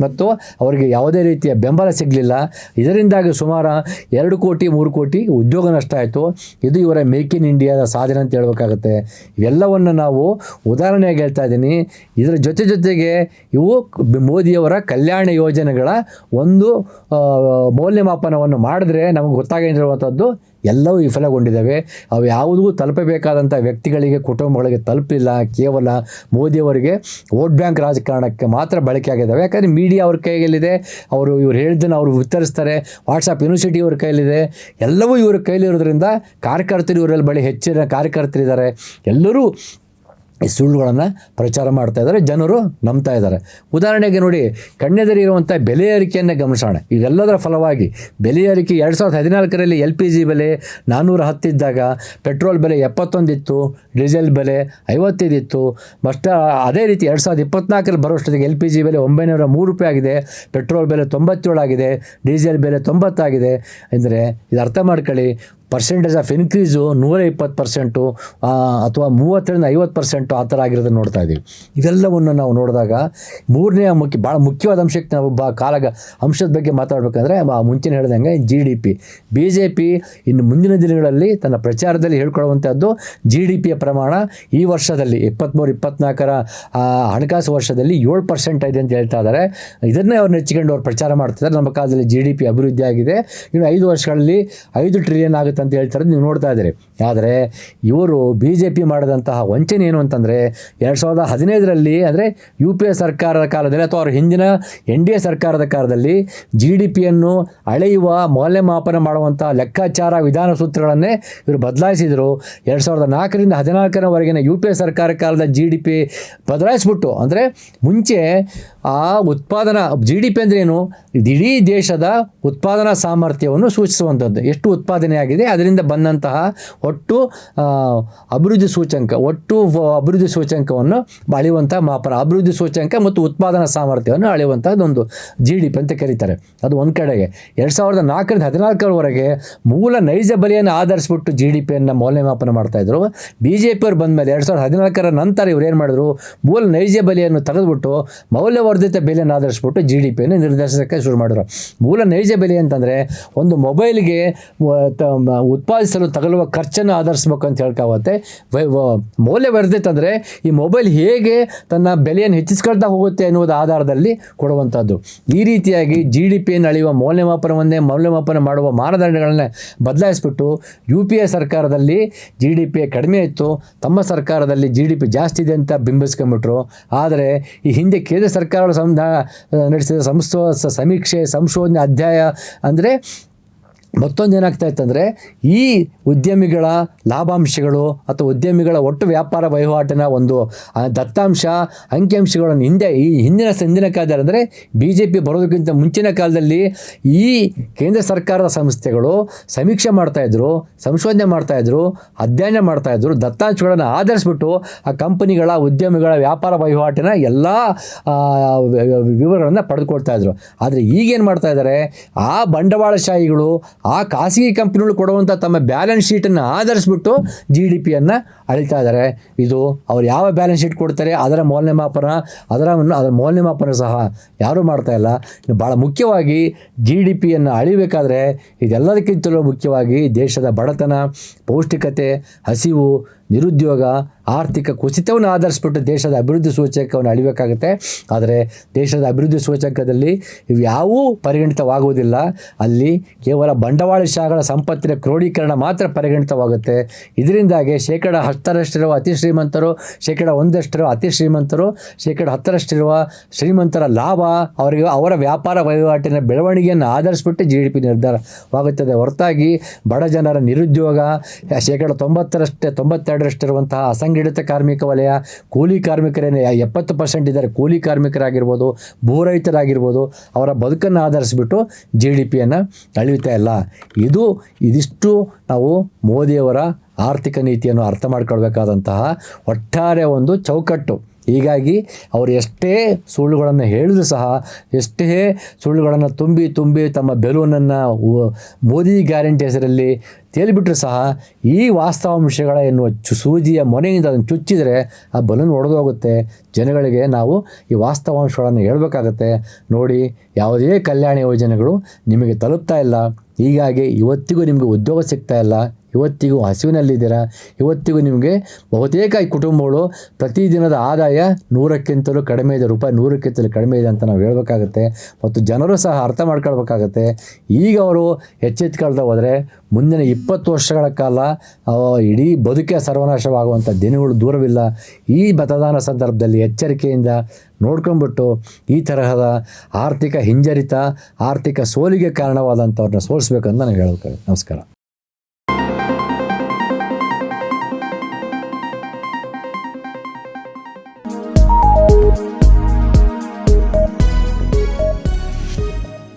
ಮತ್ತು ಅವರಿಗೆ ಯಾವುದೇ ರೀತಿಯ ಬೆಂಬಲ ಸಿಗಲಿಲ್ಲ. ಇದರಿಂದಾಗಿ ಸುಮಾರು ಎರಡು ಕೋಟಿ, ಮೂರು ಕೋಟಿ ಉದ್ಯೋಗ ನಷ್ಟ ಆಯಿತು. ಇದು ಇವರ ಮೇಕ್ ಇನ್ ಇಂಡಿಯಾದ ಸಾಧನೆ ಅಂತ ಹೇಳ್ಬೇಕಾಗತ್ತೆ. ಇವೆಲ್ಲವನ್ನು ನಾವು ಉದಾಹರಣೆಯಾಗಿ ಹೇಳ್ತಾ ಇದ್ದೀನಿ. ಇದರ ಜೊತೆ ಜೊತೆಗೆ ಇವು ಮೋದಿಯವರ ಕಲ್ಯಾಣ ಯೋಜನೆಗಳ ಒಂದು ಮೌಲ್ಯಮಾಪನವನ್ನು ಮಾಡಿದ್ರೆ ನಮಗೆ ಗೊತ್ತಾಗಿರುವಂಥದ್ದು ಎಲ್ಲವೂ ವಿಫಲಗೊಂಡಿದ್ದಾವೆ. ಅವು ಯಾವುದೂ ತಲುಪಬೇಕಾದಂಥ ವ್ಯಕ್ತಿಗಳಿಗೆ, ಕುಟುಂಬಗಳಿಗೆ ತಲುಪಿಲ್ಲ. ಕೇವಲ ಮೋದಿಯವರಿಗೆ ವೋಟ್ ಬ್ಯಾಂಕ್ ರಾಜಕಾರಣಕ್ಕೆ ಮಾತ್ರ ಬಳಕೆ ಆಗಿದ್ದಾವೆ ಯಾಕಂದರೆ ಮೀಡಿಯಾ ಅವ್ರ ಕೈಯಲ್ಲಿದೆ, ಅವರು ಇವ್ರು ಹೇಳಿದ್ದನ್ನು ಅವರು ವಿತರಿಸ್ತಾರೆ. ವಾಟ್ಸಪ್ ಯೂನಿವರ್ಸಿಟಿ ಅವ್ರ ಕೈಯಲ್ಲಿದೆ. ಎಲ್ಲವೂ ಇವ್ರ ಕೈಲಿರೋದ್ರಿಂದ ಕಾರ್ಯಕರ್ತರು ಇವರಲ್ಲಿ ಬಳಿ ಹೆಚ್ಚಿನ ಕಾರ್ಯಕರ್ತರಿದ್ದಾರೆ. ಎಲ್ಲರೂ ಈ ಸುಳ್ಳುಗಳನ್ನು ಪ್ರಚಾರ ಮಾಡ್ತಾ ಇದ್ದಾರೆ. ಜನರು ನಂಬ್ತಾ ಇದ್ದಾರೆ. ಉದಾಹರಣೆಗೆ ನೋಡಿ ಕಣ್ಣೆದರಿ ಇರುವಂಥ ಬೆಲೆ ಏರಿಕೆಯನ್ನು ಗಮನಿಸೋಣ. ಇವೆಲ್ಲದರ ಫಲವಾಗಿ ಬೆಲೆ ಏರಿಕೆ ಎರಡು ಸಾವಿರದ ಹದಿನಾಲ್ಕರಲ್ಲಿ ಎಲ್ ಪಿ ಜಿ ಬೆಲೆ ನಾನ್ನೂರ ಹತ್ತಿದ್ದಾಗ ಪೆಟ್ರೋಲ್ ಬೆಲೆ ಎಪ್ಪತ್ತೊಂದಿತ್ತು ಡೀಸೆಲ್ ಬೆಲೆ ಐವತ್ತೈದಿತ್ತು ಮಷ್ಟ ಅದೇ ರೀತಿ ಎರಡು ಸಾವಿರದ ಇಪ್ಪತ್ನಾಲ್ಕರಲ್ಲಿ ಬರೋಷ್ಟೊತ್ತಿಗೆ ಎಲ್ ಪಿ ಜಿ ಬೆಲೆ ಒಂಬೈನೂರ ಮೂರು ರೂಪಾಯಿ ಆಗಿದೆ, ಪೆಟ್ರೋಲ್ ಬೆಲೆ ತೊಂಬತ್ತೇಳು ಆಗಿದೆ, ಡೀಸೆಲ್ ಬೆಲೆ ತೊಂಬತ್ತಾಗಿದೆ. ಅಂದರೆ ಇದು ಅರ್ಥ ಮಾಡ್ಕೊಳ್ಳಿ ಪರ್ಸೆಂಟೇಜ್ ಆಫ್ ಇನ್ಕ್ರೀಸು ನೂರ ಇಪ್ಪತ್ತು ಪರ್ಸೆಂಟು ಅಥವಾ ಮೂವತ್ತರಿಂದ ಐವತ್ತು ಪರ್ಸೆಂಟು ಆ ಥರ ಆಗಿರೋದನ್ನ ನೋಡ್ತಾ ಇದ್ದೀವಿ. ಇವೆಲ್ಲವನ್ನು ನಾವು ನೋಡಿದಾಗ ಮೂರನೇ ಮುಖ್ಯ ಭಾಳ ಮುಖ್ಯವಾದ ಅಂಶಕ್ಕೆ ನಾವು ಬಾ ಕಾಲಗ ಅಂಶದ ಬಗ್ಗೆ ಮಾತಾಡಬೇಕಂದ್ರೆ ಆ ಮುಂಚಿನ ಹೇಳ್ದಂಗೆ G D P B J P ಇನ್ನು ಮುಂದಿನ ದಿನಗಳಲ್ಲಿ ತನ್ನ ಪ್ರಚಾರದಲ್ಲಿ ಹೇಳ್ಕೊಳ್ಳುವಂಥದ್ದು ಜಿ ಡಿ ಪಿಯ ಪ್ರಮಾಣ ಈ ವರ್ಷದಲ್ಲಿ ಇಪ್ಪತ್ತ್ಮೂರು ಇಪ್ಪತ್ನಾಲ್ಕರ ಆ, ಹಣಕಾಸು ವರ್ಷದಲ್ಲಿ ಏಳು ಪರ್ಸೆಂಟ್ ಇದೆ ಅಂತ ಹೇಳ್ತಾ ಇದ್ದಾರೆ. ಇದನ್ನೇ ಅವ್ರು ನೆಚ್ಚಿಕೊಂಡು ಅವ್ರು ಪ್ರಚಾರ ಮಾಡ್ತಿದ್ದಾರೆ. ನಮ್ಮ ಕಾಲದಲ್ಲಿ ಜಿ ಡಿ ಪಿ ಅಭಿವೃದ್ಧಿ ಆಗಿದೆ ಇನ್ನು ಐದು ವರ್ಷಗಳಲ್ಲಿ ಐದು ಟ್ರಿಲಿಯನ್ ಆಗುತ್ತೆ ಅಂತ ಹೇಳ್ತಾರೆ ನೀವು ನೋಡ್ತಾ ಇದ್ದೀರಿ. ಆದರೆ ಇವರು ಬಿ ಜೆ ಪಿ ಮಾಡಿದಂತಹ ವಂಚನೆ ಏನು ಅಂತಂದರೆ ಎರಡು ಸಾವಿರದ ಹದಿನೈದರಲ್ಲಿ ಅಂದರೆ ಯು ಪಿ ಎ ಸರ್ಕಾರದ ಕಾಲದಲ್ಲಿ ಅಥವಾ ಅವರ ಹಿಂದಿನ ಎನ್ ಡಿ ಎ ಸರ್ಕಾರದ ಕಾಲದಲ್ಲಿ ಜಿ ಡಿ ಪಿಯನ್ನು ಅಳೆಯುವ ಮೌಲ್ಯಮಾಪನ ಮಾಡುವಂಥ ಲೆಕ್ಕಾಚಾರ ವಿಧಾನ ಸೂತ್ರಗಳನ್ನೇ ಇವರು ಬದಲಾಯಿಸಿದರು. ಎರಡು ಸಾವಿರದ ನಾಲ್ಕರಿಂದ ಹದಿನಾಲ್ಕರವರೆಗಿನ ಯು ಪಿ ಎ ಸರ್ಕಾರ ಕಾಲದ ಜಿ ಡಿ ಪಿ ಬದಲಾಯಿಸ್ಬಿಟ್ಟು ಅಂದರೆ ಮುಂಚೆ ಆ ಉತ್ಪಾದನಾ ಜಿ ಡಿ ಪಿ ಅಂದರೆ ಏನು? ಇಡೀ ದೇಶದ ಉತ್ಪಾದನಾ ಸಾಮರ್ಥ್ಯವನ್ನು ಸೂಚಿಸುವಂಥದ್ದು ಎಷ್ಟು ಉತ್ಪಾದನೆ ಆಗಿದೆ ಅದರಿಂದ ಬಂದಂತಹ ಒಟ್ಟು ಅಭಿವೃದ್ಧಿ ಸೂಚ್ಯಂಕ, ಒಟ್ಟು ಅಭಿವೃದ್ಧಿ ಸೂಚ್ಯಂಕವನ್ನು ಅಳೆಯುವಂಥ ಮಾಪನ, ಅಭಿವೃದ್ಧಿ ಸೂಚ್ಯಂಕ ಮತ್ತು ಉತ್ಪಾದನಾ ಸಾಮರ್ಥ್ಯವನ್ನು ಅಳೆಯುವಂಥದ್ದೊಂದು ಜಿ ಡಿ ಪಿ ಅಂತ ಕರೀತಾರೆ. ಅದು ಒಂದು ಕಡೆಗೆ. ಎರಡು ಸಾವಿರದ ನಾಲ್ಕರಿಂದ ಹದಿನಾಲ್ಕರವರೆಗೆ ಮೂಲ ನೈಜ ಬೆಲೆಯನ್ನು ಆಧರಿಸಿಬಿಟ್ಟು ಜಿ ಡಿ ಪಿಯನ್ನು ಮೌಲ್ಯಮಾಪನ ಮಾಡ್ತಾಯಿದ್ರು ಬಿ ಜೆ ಪಿಯವರು ಬಂದ ಮೇಲೆ ಎರಡು ಸಾವಿರದ ಹದಿನಾಲ್ಕರ ನಂತರ ಇವ್ರು ಏನು ಮಾಡಿದ್ರು? ಮೂಲ ನೈಜ ಬೆಲೆಯನ್ನು ತೆಗೆದುಬಿಟ್ಟು ಮೌಲ್ಯವರ್ಧಿತ ಬೆಲೆಯನ್ನು ಆಧರಿಸ್ಬಿಟ್ಟು ಜಿ ಡಿ ಪಿಯನ್ನು ನಿರ್ಧರಿಸೋಕ್ಕೆ ಶುರು ಮಾಡಿದ್ರು. ಮೂಲ ನೈಜ ಬೆಲೆ ಅಂತಂದರೆ ಒಂದು ಮೊಬೈಲ್ಗೆ ಉತ್ಪಾದಿಸಲು ತಗಲುವ ಖರ್ಚನ್ನು ಆಧರಿಸ್ಬೇಕು ಅಂತ ಹೇಳ್ಕಾಗುತ್ತೆ ಮೌಲ್ಯ ಅಂದರೆ ಈ ಮೊಬೈಲ್ ಹೇಗೆ ತನ್ನ ಬೆಲೆಯನ್ನು ಹೆಚ್ಚಿಸ್ಕೊಳ್ತಾ ಹೋಗುತ್ತೆ ಅನ್ನುವುದು ಆಧಾರದಲ್ಲಿ ಕೊಡುವಂಥದ್ದು. ಈ ರೀತಿಯಾಗಿ ಜಿ ಡಿ ಪಿಯನ್ನು ಅಳೆಯುವ ಮೌಲ್ಯಮಾಪನವನ್ನೇ ಮೌಲ್ಯಮಾಪನ ಮಾಡುವ ಮಾನದಂಡಗಳನ್ನೇ ಬದಲಾಯಿಸ್ಬಿಟ್ಟು ಯು ಪಿ ಎ ಸರ್ಕಾರದಲ್ಲಿ ಜಿ ಡಿ ಪಿ ಕಡಿಮೆ ಇತ್ತು. ತಮ್ಮ ಸರ್ಕಾರದಲ್ಲಿ ಜಿ ಡಿ ಪಿ ಜಾಸ್ತಿ ಇದೆ ಅಂತ ಬಿಂಬಿಸ್ಕೊಂಬಿಟ್ರು ಆದರೆ ಈ ಹಿಂದೆ ಕೇಂದ್ರ ಸರ್ಕಾರ ನಡೆಸಿದ ಸಂಸ್ಥೋ ಸಮೀಕ್ಷೆ, ಸಂಶೋಧನೆ ಅಧ್ಯಾಯ ಅಂದರೆ ಮತ್ತೊಂದು ಏನಾಗ್ತಾ ಇತ್ತಂದರೆ ಈ ಉದ್ಯಮಿಗಳ ಲಾಭಾಂಶಗಳು ಅಥವಾ ಉದ್ಯಮಿಗಳ ಒಟ್ಟು ವ್ಯಾಪಾರ ವಹಿವಾಟಿನ ಒಂದು ದತ್ತಾಂಶ, ಅಂಕಿಅಂಶಗಳನ್ನು ಹಿಂದೆ, ಈ ಹಿಂದಿನ ಹಿಂದಿನ ಕಾಲದಲ್ಲಿ ಅಂದರೆ ಬಿ ಜೆ ಪಿ ಬರೋದಕ್ಕಿಂತ ಮುಂಚಿನ ಕಾಲದಲ್ಲಿ ಈ ಕೇಂದ್ರ ಸರ್ಕಾರದ ಸಂಸ್ಥೆಗಳು ಸಮೀಕ್ಷೆ ಮಾಡ್ತಾಯಿದ್ರು ಸಂಶೋಧನೆ ಮಾಡ್ತಾಯಿದ್ರು ಅಧ್ಯಯನ ಮಾಡ್ತಾಯಿದ್ರು ದತ್ತಾಂಶಗಳನ್ನು ಆಧರಿಸ್ಬಿಟ್ಟು ಆ ಕಂಪನಿಗಳ, ಉದ್ಯಮಿಗಳ ವ್ಯಾಪಾರ ವಹಿವಾಟಿನ ಎಲ್ಲ ವಿವರಗಳನ್ನು ಪಡೆದುಕೊಳ್ತಾಯಿದ್ರು ಆದರೆ ಈಗೇನು ಮಾಡ್ತಾಯಿದ್ದಾರೆ ಆ ಬಂಡವಾಳಶಾಹಿಗಳು ಆ ಖಾಸಗಿ ಕಂಪ್ನಿಗಳು ಕೊಡುವಂಥ ತಮ್ಮ ಬ್ಯಾಲೆನ್ಸ್ ಶೀಟನ್ನು ಆಧರಿಸ್ಬಿಟ್ಟು ಜಿ ಡಿ ಪಿಯನ್ನು ಅಳಿತಾ ಇದ್ದಾರೆ ಇದು ಅವ್ರು ಯಾವ ಬ್ಯಾಲೆನ್ಸ್ ಶೀಟ್ ಕೊಡ್ತಾರೆ, ಅದರ ಮೌಲ್ಯಮಾಪನ, ಅದರ ಅದರ ಮೌಲ್ಯಮಾಪನ ಸಹ ಯಾರೂ ಮಾಡ್ತಾ ಇಲ್ಲ. ಭಾಳ ಮುಖ್ಯವಾಗಿ ಜಿ ಡಿ ಪಿಯನ್ನು ಅಳಿಬೇಕಾದ್ರೆ ಇದೆಲ್ಲದಕ್ಕಿಂತಲೂ ಮುಖ್ಯವಾಗಿ ದೇಶದ ಬಡತನ, ಪೌಷ್ಟಿಕತೆ, ಹಸಿವು ನಿರುದ್ಯೋಗ, ಆರ್ಥಿಕ ಕುಸಿತವನ್ನು ಆಧರಿಸ್ಬಿಟ್ಟು ದೇಶದ ಅಭಿವೃದ್ಧಿ ಸೂಚಕವನ್ನು ಅಳಿಬೇಕಾಗುತ್ತೆ. ಆದರೆ ದೇಶದ ಅಭಿವೃದ್ಧಿ ಸೂಚಕದಲ್ಲಿ ಇವ್ಯಾವೂ ಪರಿಗಣಿತವಾಗುವುದಿಲ್ಲ. ಅಲ್ಲಿ ಕೇವಲ ಬಂಡವಾಳಶಾಹಗಳ ಸಂಪತ್ತಿನ ಕ್ರೋಢೀಕರಣ ಮಾತ್ರ ಪರಿಗಣಿತವಾಗುತ್ತೆ. ಇದರಿಂದಾಗಿ ಶೇಕಡ ಹತ್ತರಷ್ಟಿರುವ ಅತಿ ಶ್ರೀಮಂತರು, ಶೇಕಡ ಒಂದಷ್ಟಿರುವ ಅತಿ ಶ್ರೀಮಂತರು, ಶೇಕಡ ಹತ್ತರಷ್ಟಿರುವ ಶ್ರೀಮಂತರ ಲಾಭ ಅವರಿಗೆ ಅವರ ವ್ಯಾಪಾರ ವಹಿವಾಟಿನ ಬೆಳವಣಿಗೆಯನ್ನು ಆಧರಿಸ್ಬಿಟ್ಟು ಜಿ ಡಿ ಪಿ ನಿರ್ಧಾರವಾಗುತ್ತದೆ. ಹೊರತಾಗಿ ಬಡ ಜನರ ನಿರುದ್ಯೋಗ, ಶೇಕಡ ತೊಂಬತ್ತರಷ್ಟೇ ತೊಂಬತ್ತೆರಡರಷ್ಟಿರುವಂತಹ ಅಸಂಘಟಿತ ಕಾರ್ಮಿಕ ವಲಯ, ಕೂಲಿ ಕಾರ್ಮಿಕರೇನೆ ಎಪ್ಪತ್ತು ಪರ್ಸೆಂಟ್ ಇದ್ದಾರೆ. ಕೂಲಿ ಕಾರ್ಮಿಕರಾಗಿರ್ಬೋದು ಭೂರಹಿತರಾಗಿರ್ಬೋದು ಅವರ ಬದುಕನ್ನು ಆಧರಿಸಿಬಿಟ್ಟು ಜಿ ಡಿ ಪಿಯನ್ನು ಅಳಿಯುತ್ತಾ ಇಲ್ಲ ಇದು ಇದಿಷ್ಟು ನಾವು ಮೋದಿಯವರ ಆರ್ಥಿಕ ನೀತಿಯನ್ನು ಅರ್ಥ ಮಾಡ್ಕೊಳ್ಬೇಕಾದಂತಹ ಒಟ್ಟಾರೆ ಒಂದು ಚೌಕಟ್ಟು. ಹೀಗಾಗಿ ಅವರು ಎಷ್ಟೇ ಸುಳ್ಳುಗಳನ್ನು ಹೇಳಿದ್ರು ಸಹ, ಎಷ್ಟೇ ಸುಳ್ಳುಗಳನ್ನು ತುಂಬಿ ತುಂಬಿ ತಮ್ಮ ಬೆಲೂನನ್ನು ಮೋದಿ ಗ್ಯಾರಂಟಿ ಹೆಸರಲ್ಲಿ ತೇಲಿಬಿಟ್ರು ಸಹ ಈ ವಾಸ್ತವಾಂಶಗಳ ಎನ್ನುವ ಚು ಸೂಜಿಯ ಮೊನೆಯಿಂದ ಅದನ್ನು ಚುಚ್ಚಿದರೆ ಆ ಬಲೂನ್ ಒಡೆದೋಗುತ್ತೆ ಜನಗಳಿಗೆ ನಾವು ಈ ವಾಸ್ತವಾಂಶಗಳನ್ನು ಹೇಳಬೇಕಾಗತ್ತೆ. ನೋಡಿ, ಯಾವುದೇ ಕಲ್ಯಾಣ ಯೋಜನೆಗಳು ನಿಮಗೆ ತಲುಪ್ತಾ ಇಲ್ಲ. ಹೀಗಾಗಿ ಇವತ್ತಿಗೂ ನಿಮಗೆ ಉದ್ಯೋಗ ಸಿಗ್ತಾ ಇಲ್ಲ, ಇವತ್ತಿಗೂ ಹಸಿವಿನಲ್ಲಿದ್ದೀರಾ, ಇವತ್ತಿಗೂ ನಿಮಗೆ ಬಹುತೇಕ ಈ ಕುಟುಂಬಗಳು ಪ್ರತಿದಿನದ ಆದಾಯ ನೂರಕ್ಕಿಂತಲೂ ಕಡಿಮೆ ಇದೆ, ರೂಪಾಯಿ ನೂರಕ್ಕಿಂತಲೂ ಕಡಿಮೆ ಇದೆ ಅಂತ ನಾವು ಹೇಳಬೇಕಾಗತ್ತೆ. ಮತ್ತು ಜನರು ಸಹ ಅರ್ಥ ಮಾಡ್ಕೊಳ್ಬೇಕಾಗತ್ತೆ. ಈಗ ಅವರು ಎಚ್ಚೆತ್ಕೊಳ್ತಾ ಹೋದರೆ ಮುಂದಿನ ಇಪ್ಪತ್ತು ವರ್ಷಗಳ ಕಾಲ ಇಡೀ ಬದುಕೆ ಸರ್ವನಾಶವಾಗುವಂಥ ದಿನಗಳು ದೂರವಿಲ್ಲ. ಈ ಮತದಾನ ಸಂದರ್ಭದಲ್ಲಿ ಎಚ್ಚರಿಕೆಯಿಂದ ನೋಡ್ಕೊಂಡ್ಬಿಟ್ಟು ಈ ತರಹದ ಆರ್ಥಿಕ ಹಿಂಜರಿತ ಆರ್ಥಿಕ ಸೋಲಿಗೆ ಕಾರಣವಾದಂಥವ್ರನ್ನ ಸೋಲಿಸ್ಬೇಕಂತ ನಾನು ಹೇಳ್ಬೇಕು ನಮಸ್ಕಾರ.